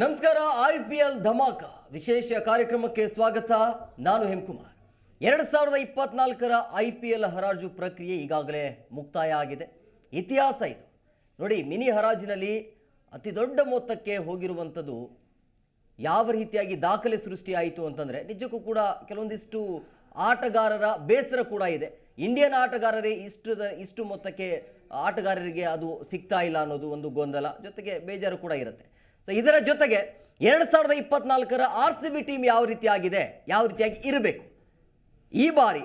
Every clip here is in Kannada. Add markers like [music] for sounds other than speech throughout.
ನಮಸ್ಕಾರ, ಐ ಪಿ ಎಲ್ ಧಮಾಕ. ವಿಶೇಷ ಕಾರ್ಯಕ್ರಮಕ್ಕೆ ಸ್ವಾಗತ. ನಾನು ಹೆಮ್ಕುಮಾರ್. ಎರಡು ಸಾವಿರದ ಇಪ್ಪತ್ನಾಲ್ಕರ ಐ ಪಿ ಎಲ್ ಹರಾಜು ಪ್ರಕ್ರಿಯೆ ಈಗಾಗಲೇ ಮುಕ್ತಾಯ ಆಗಿದೆ. ಇತಿಹಾಸ ಇದು. ನೋಡಿ, ಮಿನಿ ಹರಾಜಿನಲ್ಲಿ ಅತಿ ದೊಡ್ಡ ಮೊತ್ತಕ್ಕೆ ಹೋಗಿರುವಂಥದ್ದು ಯಾವ ರೀತಿಯಾಗಿ ದಾಖಲೆ ಸೃಷ್ಟಿಯಾಯಿತು ಅಂತಂದರೆ, ನಿಜಕ್ಕೂ ಕೂಡ ಕೆಲವೊಂದಿಷ್ಟು ಆಟಗಾರರ ಬೇಸರ ಕೂಡ ಇದೆ. ಇಂಡಿಯನ್ ಆಟಗಾರರೇ ಇಷ್ಟು ಇಷ್ಟು ಮೊತ್ತಕ್ಕೆ ಆಟಗಾರರಿಗೆ ಅದು ಸಿಗ್ತಾ ಇಲ್ಲ ಅನ್ನೋದು ಒಂದು ಗೊಂದಲ. ಜೊತೆಗೆ ಬೇಜಾರು ಕೂಡ ಇರುತ್ತೆ. ಸೊ ಇದರ ಜೊತೆಗೆ ಎರಡು ಸಾವಿರದ ಇಪ್ಪತ್ನಾಲ್ಕರ ಆರ್ ಸಿ ಬಿ ಟೀಮ್ ಯಾವ ರೀತಿಯಾಗಿದೆ? ಯಾವ ರೀತಿಯಾಗಿ ಇರಬೇಕು? ಈ ಬಾರಿ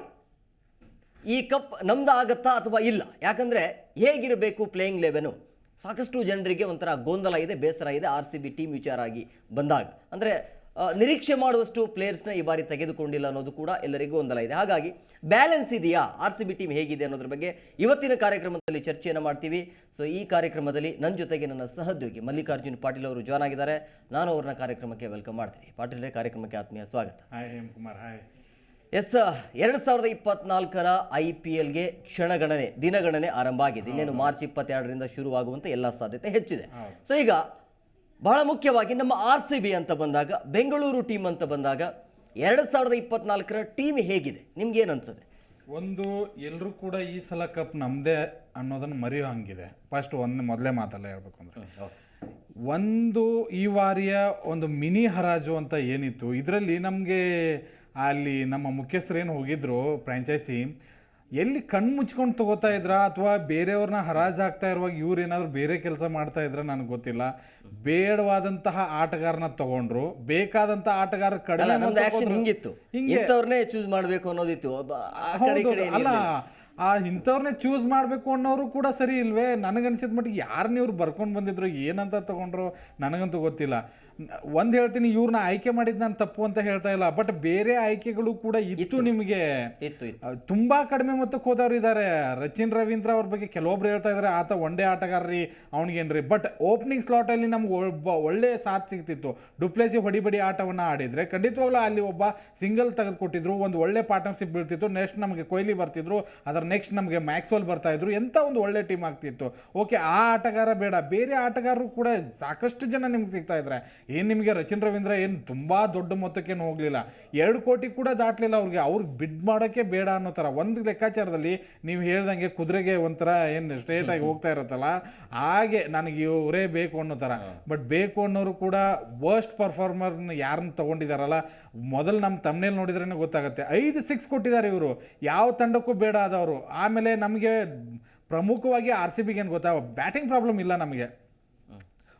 ಈ ಕಪ್ ನಮ್ದು ಆಗತ್ತಾ ಅಥವಾ ಇಲ್ಲ? ಯಾಕಂದರೆ ಹೇಗಿರಬೇಕು ಪ್ಲೇಯಿಂಗ್ ಲೆವೆನು ಸಾಕಷ್ಟು ಜನರಿಗೆ ಒಂಥರ ಗೊಂದಲ ಇದೆ, ಬೇಸರ ಇದೆ ಆರ್ ಸಿ ಬಿ ಟೀಮ್ ವಿಚಾರ ಆಗಿ ಬಂದಾಗ. ಅಂದರೆ ನಿರೀಕ್ಷೆ ಮಾಡುವಷ್ಟು ಪ್ಲೇಯರ್ಸ್ನ ಈ ಬಾರಿ ತೆಗೆದುಕೊಂಡಿಲ್ಲ ಅನ್ನೋದು ಕೂಡ ಎಲ್ಲರಿಗೂ ಒಂದಲ್ಲ ಇದೆ. ಹಾಗಾಗಿ ಬ್ಯಾಲೆನ್ಸ್ ಇದೆಯಾ? ಆರ್ ಸಿ ಬಿ ಟೀಮ್ ಹೇಗಿದೆ ಅನ್ನೋದ್ರ ಬಗ್ಗೆ ಇವತ್ತಿನ ಕಾರ್ಯಕ್ರಮದಲ್ಲಿ ಚರ್ಚೆಯನ್ನು ಮಾಡ್ತೀವಿ. ಸೊ ಈ ಕಾರ್ಯಕ್ರಮದಲ್ಲಿ ನನ್ನ ಜೊತೆಗೆ ನನ್ನ ಸಹೋದ್ಯೋಗಿ ಮಲ್ಲಿಕಾರ್ಜುನ್ ಪಾಟೀಲ್ ಅವರು ಜಾಯ್ನ್ ಆಗಿದ್ದಾರೆ. ನಾನು ಅವ್ರನ್ನ ಕಾರ್ಯಕ್ರಮಕ್ಕೆ ವೆಲ್ಕಮ್ ಮಾಡ್ತೀನಿ. ಪಾಟೀಲ್ ಕಾರ್ಯಕ್ರಮಕ್ಕೆ ಆತ್ಮೀಯ ಸ್ವಾಗತ. Hi Hem Kumar hi yes ಎರಡು ಸಾವಿರದ ಇಪ್ಪತ್ನಾಲ್ಕರ ಐ ಪಿ ಎಲ್ಗೆ ಕ್ಷಣಗಣನೆ ದಿನಗಣನೆ ಆರಂಭ ಆಗಿದೆ. ಇನ್ನೇನು ಮಾರ್ಚ್ ಇಪ್ಪತ್ತೆರಡರಿಂದ ಶುರುವಾಗುವಂತೆ ಎಲ್ಲ ಸಾಧ್ಯತೆ ಹೆಚ್ಚಿದೆ. ಸೊ ಈಗ ಬಹಳ ಮುಖ್ಯವಾಗಿ ನಮ್ಮ ಆರ್ ಸಿ ಬಿ ಅಂತ ಬಂದಾಗ ಬೆಂಗಳೂರು ಟೀಮ್ ಅಂತ ಬಂದಾಗ ಎರಡು ಸಾವಿರದ ಇಪ್ಪತ್ನಾಲ್ಕರ ಟೀಮ್ ಹೇಗಿದೆ? ನಿಮ್ಗೇನು ಅನ್ಸುತ್ತೆ? ಒಂದು ಎಲ್ಲರೂ ಕೂಡ ಈ ಸಲ ಕಪ್ ನಮ್ಮದೇ ಅನ್ನೋದನ್ನು ಮರೆಯೋ ಹಂಗಿದೆ. ಫಸ್ಟ್ ಒಂದು ಮೊದಲೇ ಮಾತಲ್ಲ ಹೇಳ್ಬೇಕು ಅಂದ್ರೆ. ಒಂದು ಈ ವಾರಿಯ ಒಂದು ಮಿನಿ ಹರಾಜು ಅಂತ ಏನಿತ್ತು ಇದರಲ್ಲಿ ನಮಗೆ ಅಲ್ಲಿ ನಮ್ಮ ಮುಖ್ಯಸ್ಥರೇನು ಏನು ಹೋಗಿದ್ರು ಫ್ರ್ಯಾಂಚೈಸಿ ಎಲ್ಲಿ ಕಣ್ಣು ಮುಚ್ಕೊಂಡು ತಗೋತಾ ಇದ್ರ ಅಥವಾ ಬೇರೆಯವ್ರನ್ನ ಹರಾಜ್ ಹಾಕ್ತಾ ಇರುವಾಗ ಇವ್ರು ಏನಾದ್ರು ಬೇರೆ ಕೆಲಸ ಮಾಡ್ತಾ ಇದ್ರ ನನಗೆ ಗೊತ್ತಿಲ್ಲ. ಬೇಡವಾದಂತಹ ಆಟಗಾರನ ತಗೊಂಡ್ರು ಬೇಕಾದಂತಹ ಆಟಗಾರ ಕಡಿಮೆ. ಹಿಂಗಿತ್ತು. ಹಿಂಗೆ ಚೂಸ್ ಮಾಡಬೇಕು ಅನ್ನೋದಿತ್ತು. ಅಲ್ಲ ಆ ಇಂಥವ್ರನ್ನೇ ಚೂಸ್ ಮಾಡಬೇಕು ಅನ್ನೋರು ಕೂಡ ಸರಿ ಇಲ್ವೇ? ನನಗನ್ಸಿದ ಮಟ್ಟಿಗೆ ಯಾರನ್ನ ಇವ್ರು ಬರ್ಕೊಂಡು ಬಂದಿದ್ರು? ಏನಂತ ತಗೊಂಡ್ರು? ನನಗಂತೂ ಗೊತ್ತಿಲ್ಲ. ಒಂದು ಹೇಳ್ತೀನಿ ಇವ್ರನ್ನ ಆಯ್ಕೆ ಮಾಡಿದ್ ನಾನು ತಪ್ಪು ಅಂತ ಹೇಳ್ತಾ ಇಲ್ಲ ಬಟ್ ಬೇರೆ ಆಯ್ಕೆಗಳು ಕೂಡ ಇತ್ತು ನಿಮಗೆ. ತುಂಬಾ ಕಡಿಮೆ ಮೊತ್ತಕ್ಕೆ ಹೋದವ್ರು ಇದ್ದಾರೆ ರಚಿನ್ ರವೀಂದ್ರ ಅವ್ರ ಬಗ್ಗೆ ಕೆಲವೊಬ್ರು ಹೇಳ್ತಾ ಇದ್ದಾರೆ ಆತ ಒನ್ ಡೇ ಆಟಗಾರ್ರಿ ಅವ್ನಿಗೇನ್ರಿ ಬಟ್ ಓಪನಿಂಗ್ ಸ್ಲಾಟ್ ಅಲ್ಲಿ ನಮ್ಗೆ ಒಬ್ಬ ಒಳ್ಳೆ ಸಾಥ್ ಸಿಗ್ತಿತ್ತು. ಡುಪ್ಲೇಸಿ ಹೊಡಿಬಡಿ ಆಟವನ್ನ ಆಡಿದ್ರೆ ಖಂಡಿತವಾಗ್ಲೂ ಅಲ್ಲಿ ಒಬ್ಬ ಸಿಂಗಲ್ ತೆಗೆದುಕೊಟ್ಟಿದ್ರು ಒಂದು ಒಳ್ಳೆ ಪಾರ್ಟ್ನರ್ಶಿಪ್ ಬೀಳ್ತಿತ್ತು. ನೆಕ್ಸ್ಟ್ ನಮಗೆ ಕೊಹ್ಲಿ ಬರ್ತಿದ್ರು ಅದರ ನೆಕ್ಸ್ಟ್ ನಮಗೆ ಮ್ಯಾಕ್ಸ್ವೆಲ್ ಬರ್ತಾ ಇದ್ರು ಎಂತ ಒಂದು ಒಳ್ಳೆ ಟೀಮ್ ಆಗ್ತಿತ್ತು. ಓಕೆ ಆ ಆಟಗಾರ ಬೇಡ. ಬೇರೆ ಆಟಗಾರರು ಕೂಡ ಸಾಕಷ್ಟು ಜನ ನಿಮ್ಗೆ ಸಿಗ್ತಾ ಇದ್ದಾರೆ ಏನು ನಿಮಗೆ ರಚಿನ್ ರವೀಂದ್ರ ಏನು ತುಂಬ ದೊಡ್ಡ ಮೊತ್ತಕ್ಕೇನು ಹೋಗಲಿಲ್ಲ? ಎರಡು ಕೋಟಿ ಕೂಡ ದಾಟಲಿಲ್ಲ ಅವ್ರಿಗೆ. ಅವ್ರಿಗೆ ಬಿಡ್ ಮಾಡೋಕ್ಕೆ ಬೇಡ ಅನ್ನೋ ಥರ. ಒಂದು ಲೆಕ್ಕಾಚಾರದಲ್ಲಿ ನೀವು ಹೇಳ್ದಂಗೆ ಕುದುರೆಗೆ ಒಂಥರ ಏನು ಸ್ಟ್ರೇಟಾಗಿ ಹೋಗ್ತಾ ಇರುತ್ತಲ್ಲ, ಹಾಗೆ ನನಗೆ ಇವರೇ ಬೇಕು ಅನ್ನೋ ಥರ. ಬಟ್ ಬೇಕು ಅನ್ನೋರು ಕೂಡ ವರ್ಸ್ಟ್ ಪರ್ಫಾರ್ಮರ್ನ ಯಾರನ್ನ ತೊಗೊಂಡಿದ್ದಾರಲ್ಲ ಮೊದಲು ನಮ್ಮ ತಮ್ಮನೇಲಿ ನೋಡಿದ್ರೇ ಗೊತ್ತಾಗುತ್ತೆ. ಐದು ಸಿಕ್ಸ್ ಕೊಟ್ಟಿದ್ದಾರೆ ಇವರು. ಯಾವ ತಂಡಕ್ಕೂ ಬೇಡ ಆದವರು. ಆಮೇಲೆ ನಮಗೆ ಪ್ರಮುಖವಾಗಿ ಆರ್ ಸಿ ಬಿಗೆ ಏನು ಗೊತ್ತಾ? ಬ್ಯಾಟಿಂಗ್ ಪ್ರಾಬ್ಲಮ್ ಇಲ್ಲ ನಮಗೆ.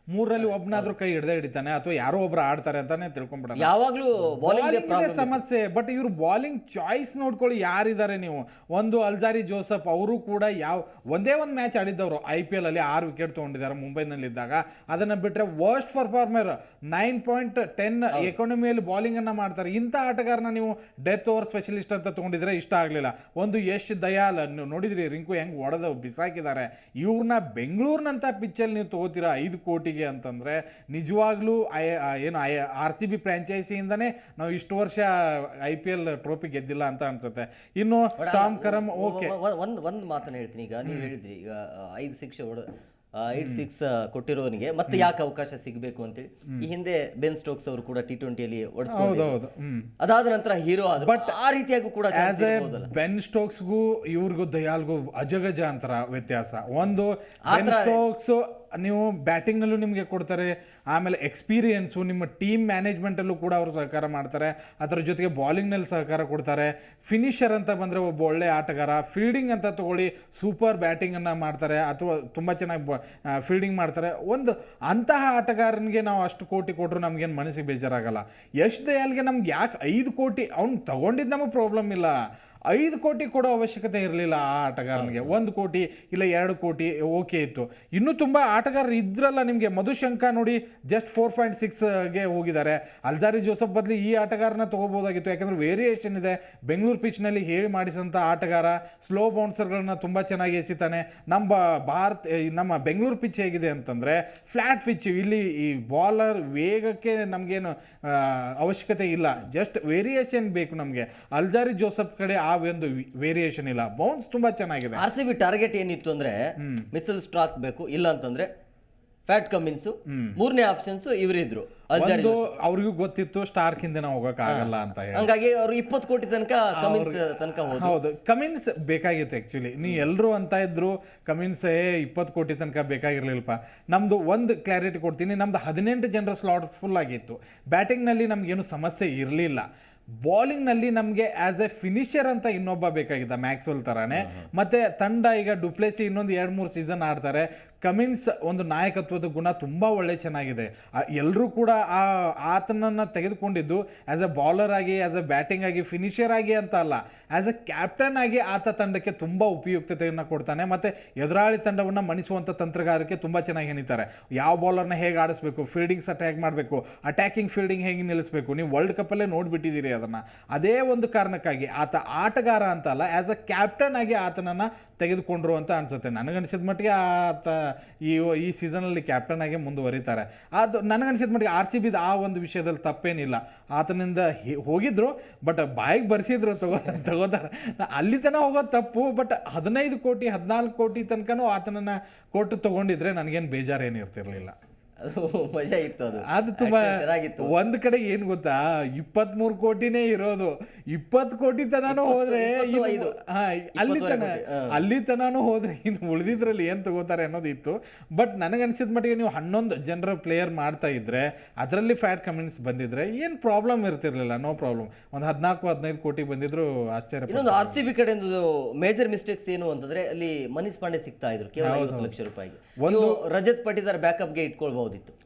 ಮೂರರಲ್ಲಿ ಒಬ್ಬನಾದ್ರೂ ಕೈ ಹಿಡ್ದೇ ಹಿಡಿತಾನೆ ಅಥವಾ ಯಾರೋ ಒಬ್ರು ಆಡ್ತಾರೆ ಅಂತಾನೆ ತಿಳ್ಕೊಂಡ್ಬಿಡ ಯಾವಾಗ್ಲೂ ಬಾಲಿಂಗ್ ಸಮಸ್ಯೆ ಬಟ್ ಇವ್ರು ಬಾಲಿಂಗ್ ಚಾಯ್ಸ್ ನೋಡ್ಕೊಳ್ಳಿ ಯಾರಿದ್ದಾರೆ ನೀವು. ಒಂದು ಅಲ್ಜಾರಿ ಜೋಸಫ್ ಅವರು ಕೂಡ ಯಾವ ಒಂದೇ ಒಂದು ಮ್ಯಾಚ್ ಆಡಿದ್ದವರು ಐ ಪಿ ಎಲ್ ಅಲ್ಲಿ ಆರು ವಿಕೆಟ್ ತೊಗೊಂಡಿದ್ದಾರೆ ಮುಂಬೈನಲ್ಲಿ ಇದ್ದಾಗ ಅದನ್ನ ಬಿಟ್ರೆ worst performer nine point ten ಎಕಾನಮಿಯಲ್ಲಿ bowling ಅನ್ನ ಮಾಡ್ತಾರೆ. ಇಂಥ ಆಟಗಾರನ ನೀವು ಡೆತ್ ಓವರ್ ಸ್ಪೆಷಲಿಸ್ಟ್ ಅಂತ ತಗೊಂಡಿದ್ರೆ ಇಷ್ಟ ಆಗಲಿಲ್ಲ. ಒಂದು ಯಶ್ ದಯಾಲ್ ಅನ್ನು ನೋಡಿದ್ರಿ ರಿಂಕು ಹೆಂಗ್ ಒಡೆದು ಬಿಸಾಕಿದ್ದಾರೆ. ಇವ್ರನ್ನ ಬೆಂಗಳೂರಿನಂಥ ಪಿಚ್ಚಲ್ಲಿ ನೀವು ತಗೋತೀರಾ ಐದು ಕೋಟಿಗೆ? ಅಂತಂದ್ರೆ ನಿಜವಾಗ್ಲೂ ಐ ಏನು ಐ ಆರ್ ಸಿ ಬಿ ಫ್ರ್ಯಾಂಚೈಸಿಯಿಂದನೇ ನಾವು ಇಷ್ಟು ವರ್ಷ ಐ ಪಿ ಎಲ್ ಟ್ರೋಫಿ ಗೆದ್ದಿಲ್ಲ ಅಂತ ಅನ್ಸುತ್ತೆ. ಇನ್ನು ಟಾಮ್ ಕರಮ್ ಓಕೆ. ಒಂದು ಒಂದು ಮಾತನ್ನು ಹೇಳ್ತೀನಿ ಈಗ. ನೀವು ಹೇಳಿದ್ರಿ ಈಗ ಐದು ಸಿಕ್ಸ್ ಹೊಡ ಐಟ್ ಸಿಕ್ಸ್ ಕೊಟ್ಟಿರೋನಿಗೆ. ಮತ್ತೆ ಯಾಕೆ ಅವಕಾಶ ಸಿಗಬೇಕು ಅಂತೇಳಿ. ಈ ಹಿಂದೆ ಬೆನ್ ಸ್ಟೋಕ್ಸ್ ಅವರು ಕೂಡ ಟಿ ಟ್ವೆಂಟಿಯಲ್ಲಿ ಓಡಿಸ್ಕೊಂಡು ಅದಾದ ನಂತರ ಹೀರೋ ಆದ್ರು. ಆ ರೀತಿಯಾಗೂ ಕೂಡ ಬೆನ್ ಸ್ಟೋಕ್ಸ್ಗೂ ಇವ್ರಿಗೂ ದಯಾಲ್ಗೂ ಅಜಗಜ ಅಂತರ ವ್ಯತ್ಯಾಸ. ಒಂದು ಸ್ಟೋಕ್ಸ್ ನೀವು ಬ್ಯಾಟಿಂಗ್ನಲ್ಲೂ ನಿಮಗೆ ಕೊಡ್ತಾರೆ, ಆಮೇಲೆ ಎಕ್ಸ್ಪೀರಿಯನ್ಸು ನಿಮ್ಮ ಟೀಮ್ ಮ್ಯಾನೇಜ್ಮೆಂಟಲ್ಲೂ ಕೂಡ ಅವರು ಸಹಕಾರ ಮಾಡ್ತಾರೆ, ಅದರ ಜೊತೆಗೆ ಬಾಲಿಂಗ್ನಲ್ಲಿ ಸಹಕಾರ ಕೊಡ್ತಾರೆ. ಫಿನಿಷರ್ ಅಂತ ಬಂದರೆ ಒಬ್ಬ ಒಳ್ಳೆ ಆಟಗಾರ ಫೀಲ್ಡಿಂಗ್ ಅಂತ ತಗೊಳ್ಳಿ ಸೂಪರ್ ಬ್ಯಾಟಿಂಗನ್ನು ಮಾಡ್ತಾರೆ, ಅಥವಾ ತುಂಬ ಚೆನ್ನಾಗಿ ಫೀಲ್ಡಿಂಗ್ ಮಾಡ್ತಾರೆ. ಒಂದು ಅಂತಹ ಆಟಗಾರನಿಗೆ ನಾವು ಅಷ್ಟು ಕೋಟಿ ಕೊಟ್ಟರು ನಮಗೇನು ಮನಸ್ಸಿಗೆ ಬೇಜಾರಾಗಲ್ಲ. ಯಶ್ ದಯಾಲ್ಗೆ ನಮ್ಗೆ ಯಾಕೆ ಐದು ಕೋಟಿ, ಅವ್ನು ತಗೊಂಡಿದ್ದು ನಮಗೆ ಪ್ರಾಬ್ಲಮ್ ಇಲ್ಲ. ಐದು ಕೋಟಿ ಕೊಡೋ ಅವಶ್ಯಕತೆ ಇರಲಿಲ್ಲ ಆ ಆಟಗಾರನಿಗೆ. ಒಂದು ಕೋಟಿ ಇಲ್ಲ, ಎರಡು ಕೋಟಿ, ಓಕೆ ಇತ್ತು. ಇನ್ನೂ ತುಂಬ ಆಟಗಾರರು ಇದ್ರಲ್ಲ ನಿಮಗೆ ಮಧುಶಂಕ ನೋಡಿ ಜಸ್ಟ್ ಫೋರ್ ಪಾಯಿಂಟ್ ಸಿಕ್ಸ್ಗೆ ಹೋಗಿದ್ದಾರೆ. ಅಲ್ಜಾರಿ ಜೋಸಫ್ ಬದಲು ಈ ಆಟಗಾರನ ತೊಗೋಬೋದಾಗಿತ್ತು ಯಾಕಂದರೆ ವೇರಿಯೇಷನ್ ಇದೆ. ಬೆಂಗಳೂರು ಪಿಚ್ನಲ್ಲಿ ಹೇಳಿ ಮಾಡಿಸಿದಂಥ ಆಟಗಾರ ಸ್ಲೋ ಬೌನ್ಸರ್ಗಳನ್ನ ತುಂಬ ಚೆನ್ನಾಗಿ ಎಸಿತಾನೆ. ನಮ್ಮ ಭಾರತ ನಮ್ಮ ಬೆಂಗಳೂರು ಪಿಚ್ ಹೇಗಿದೆ ಅಂತಂದರೆ ಫ್ಲ್ಯಾಟ್ ಪಿಚ್ ಇಲ್ಲಿ ಈ ಬಾಲರ್ ವೇಗಕ್ಕೆ ನಮಗೇನು ಅವಶ್ಯಕತೆ ಇಲ್ಲ. ಜಸ್ಟ್ ವೇರಿಯೇಷನ್ ಬೇಕು ನಮಗೆ. ಅಲ್ಜಾರಿ ಜೋಸಫ್ ಕಡೆ ಆ ಒಂದು ವೇರಿಯೇಷನ್ ಇಲ್ಲ. ಬೌನ್ಸ್ ತುಂಬಾ ಚೆನ್ನಾಗಿದೆ. ಆರ್ ಸಿ ಬಿ ಟಾರ್ಗೆಟ್ ಏನಿತ್ತು ಅಂದ್ರೆ ಮಿಸಲ್ ಸ್ಟ್ರಾಕ್ ಬೇಕು. ಇಲ್ಲ ಅಂತಂದ್ರೆ ಫ್ಯಾಟ್ ಕಮಿನ್ಸ್ ಮೂರನೇ ಆಪ್ಷನ್ಸ್ ಇವರಿದ್ರು ಒಂದು ಅವ್ರಿಗೂ ಗೊತ್ತಿತ್ತು ಸ್ಟಾರ್ಕ್ ಹಿಂದೆ ನಾವು ಹೋಗಕ್ ಆಗಲ್ಲ ಅಂತ ಹೇಳಿ. ಹಂಗಾಗಿ ಅವ್ರು ಇಪ್ಪತ್ತು ಕೋಟಿ ತನಕ ಕಮಿನ್ಸ್ ತನಕ ಹೌದು. ಕಮಿನ್ಸ್ ಬೇಕಾಗಿತ್ತು ಆಕ್ಚುಲಿ ನೀ ಎಲ್ಲರೂ ಅಂತ ಇದ್ರು ಕಮಿನ್ಸ್ ಏ ಇಪ್ಪತ್ತು ಕೋಟಿ ತನಕ ಬೇಕಾಗಿರ್ಲಿಲ್ಲಪ್ಪ. ನಮ್ದು ಒಂದು ಕ್ಲಾರಿಟಿ ಕೊಡ್ತೀನಿ. ನಮ್ದು ಹದಿನೆಂಟು ಜನರ ಸ್ಲಾಟ್ ಫುಲ್ ಆಗಿತ್ತು. ಬ್ಯಾಟಿಂಗ್ನಲ್ಲಿ ನಮ್ಗೇನು ಸಮಸ್ಯೆ ಇರಲಿಲ್ಲ. ಬಾಲಿಂಗ್ನಲ್ಲಿ ನಮಗೆ ಆ್ಯಸ್ ಎ ಫಿನಿಷರ್ ಅಂತ ಇನ್ನೊಬ್ಬ ಬೇಕಾಗಿದ್ದ ಮ್ಯಾಕ್ಸ್ವೆಲ್ ಥರನೇ ಮತ್ತೆ ತಂಡ ಈಗ ಡುಪ್ಲೆಸಿ ಇನ್ನೊಂದು ಎರಡು ಮೂರು ಸೀಸನ್ ಆಡ್ತಾರೆ. ಕಮಿನ್ಸ್ ಒಂದು ನಾಯಕತ್ವದ ಗುಣ ತುಂಬ ಒಳ್ಳೆ ಚೆನ್ನಾಗಿದೆ. ಎಲ್ಲರೂ ಕೂಡ ಆ ಆತನನ್ನು ತೆಗೆದುಕೊಂಡಿದ್ದು ಆ್ಯಸ್ ಎ ಬಾಲರ್ ಆಗಿ ಆ್ಯಸ್ ಎ ಬ್ಯಾಟಿಂಗ್ ಆಗಿ ಫಿನಿಷರ್ ಆಗಿ ಅಂತ ಅಲ್ಲ. ಆ್ಯಸ್ ಎ ಕ್ಯಾಪ್ಟನ್ ಆಗಿ ಆತ ತಂಡಕ್ಕೆ ತುಂಬ ಉಪಯುಕ್ತತೆಯನ್ನು ಕೊಡ್ತಾನೆ. ಮತ್ತು ಎದುರಾಳಿ ತಂಡವನ್ನು ಮಣಿಸುವಂಥ ತಂತ್ರಗಾರಿಕೆ ತುಂಬ ಚೆನ್ನಾಗಿ ಹೆಣಿತಾರೆ ಯಾವ ಬಾಲರ್ನ ಹೇಗೆ ಆಡಿಸ್ಬೇಕು ಫೀಲ್ಡಿಂಗ್ಸ್ ಅಟ್ಯಾಕ್ ಮಾಡಬೇಕು ಅಟ್ಯಾಕಿಂಗ್ ಫೀಲ್ಡಿಂಗ್ ಹೇಗೆ ನಿಲ್ಲಿಸಬೇಕು, ನೀವು ವರ್ಲ್ಡ್ ಕಪ್ಪಲ್ಲೇ ನೋಡಿಬಿಟ್ಟಿದ್ದೀರಿ ಅದನ್ನು. ಅದೇ ಒಂದು ಕಾರಣಕ್ಕಾಗಿ ಆತ ಆಟಗಾರ ಅಂತ ಅಲ್ಲ ಆ್ಯಸ್ ಅ ಕ್ಯಾಪ್ಟನ್ ಆಗಿ ಆತನನ್ನು ತೆಗೆದುಕೊಂಡ್ರು ಅಂತ ಅನ್ಸುತ್ತೆ. ನನಗನ್ಸಿದ ಮಟ್ಟಿಗೆ ಆತ ಈ ಈ ಸೀಸನಲ್ಲಿ ಕ್ಯಾಪ್ಟನ್ ಆಗಿ ಮುಂದುವರಿತಾರೆ. ಅದು ನನಗನ್ಸಿದ ಮಟ್ಟಿಗೆ ಆರ್ ಸಿ ಬಿದ ಆ ಒಂದು ವಿಷಯದಲ್ಲಿ ತಪ್ಪೇನಿಲ್ಲ. ಆತನಿಂದ ಹೋಗಿದ್ರು ಬಟ್ ಬಾಯಿಗೆ ಬರ್ಸಿದ್ರು, ತಗೋ, ತಗೋತಾರೆ. ಅಲ್ಲಿ ತನಕ ಹೋಗೋದು ತಪ್ಪು ಬಟ್ ಹದಿನೈದು ಕೋಟಿ, ಹದಿನಾಲ್ಕು ಕೋಟಿ ತನಕನೂ ಆತನನ್ನು ಕೊಟ್ಟು ತೊಗೊಂಡಿದ್ರೆ ನನಗೇನು ಬೇಜಾರೇನು ಇರ್ತಿರ್ಲಿಲ್ಲ. ಅದು ಮಜಾ ಇತ್ತು ಅದು ಅದು ತುಂಬಾ ಚೆನ್ನಾಗಿತ್ತು. ಒಂದ್ ಕಡೆ ಏನ್ ಗೊತ್ತಾ? ಇಪ್ಪತ್ಮೂರು ಕೋಟಿನೇ ಇರೋದು. ಇಪ್ಪತ್ತು ಕೋಟಿ ತನಾನು ಹೋದ್ರೆ ಅಲ್ಲಿ ತನ ಅಲ್ಲಿ ತನಾನು ಹೋದ್ರೆ ಇನ್ನು ಉಳಿದಿದ್ರಲ್ಲಿ ಏನ್ ತಗೋತಾರೆ ಅನ್ನೋದು ಇತ್ತು ಬಟ್ ನನಗನ್ಸಿದ ಮಟ್ಟಿಗೆ ನೀವು ಹನ್ನೊಂದು ಜನರ ಪ್ಲೇಯರ್ ಮಾಡ್ತಾ ಇದ್ರೆ ಅದರಲ್ಲಿ ಫ್ಯಾಟ್ ಕಮೆಂಟ್ಸ್ ಬಂದಿದ್ರೆ ಏನ್ ಪ್ರಾಬ್ಲಮ್ ಇರ್ತಿರ್ಲಿಲ್ಲ ನೋ ಪ್ರಾಬ್ಲಮ್. ಒಂದ್ ಹದಿನಾಲ್ಕು ಹದಿನೈದು ಕೋಟಿ ಬಂದಿದ್ರು ಆಶ್ಚರ್ಯ ಇನ್ನೊಂದು ಆರ್ ಸಿ ಬಿ ಕಡೆಯಿಂದ ಮೇಜರ್ ಮಿಸ್ಟೇಕ್ಸ್ ಏನು ಅಂತಂದ್ರೆ ಅಲ್ಲಿ ಮನೀಶ್ ಪಾಂಡೆ ಸಿಗ್ತಾ ಇದ್ರು ಕೇವಲ ಐವತ್ತು ಲಕ್ಷ ರೂಪಾಯಿಗೆ. ಒಂದು ರಜತ್ ಪಟಿದಾರ್ ಬ್ಯಾಕಪ್ಗೆ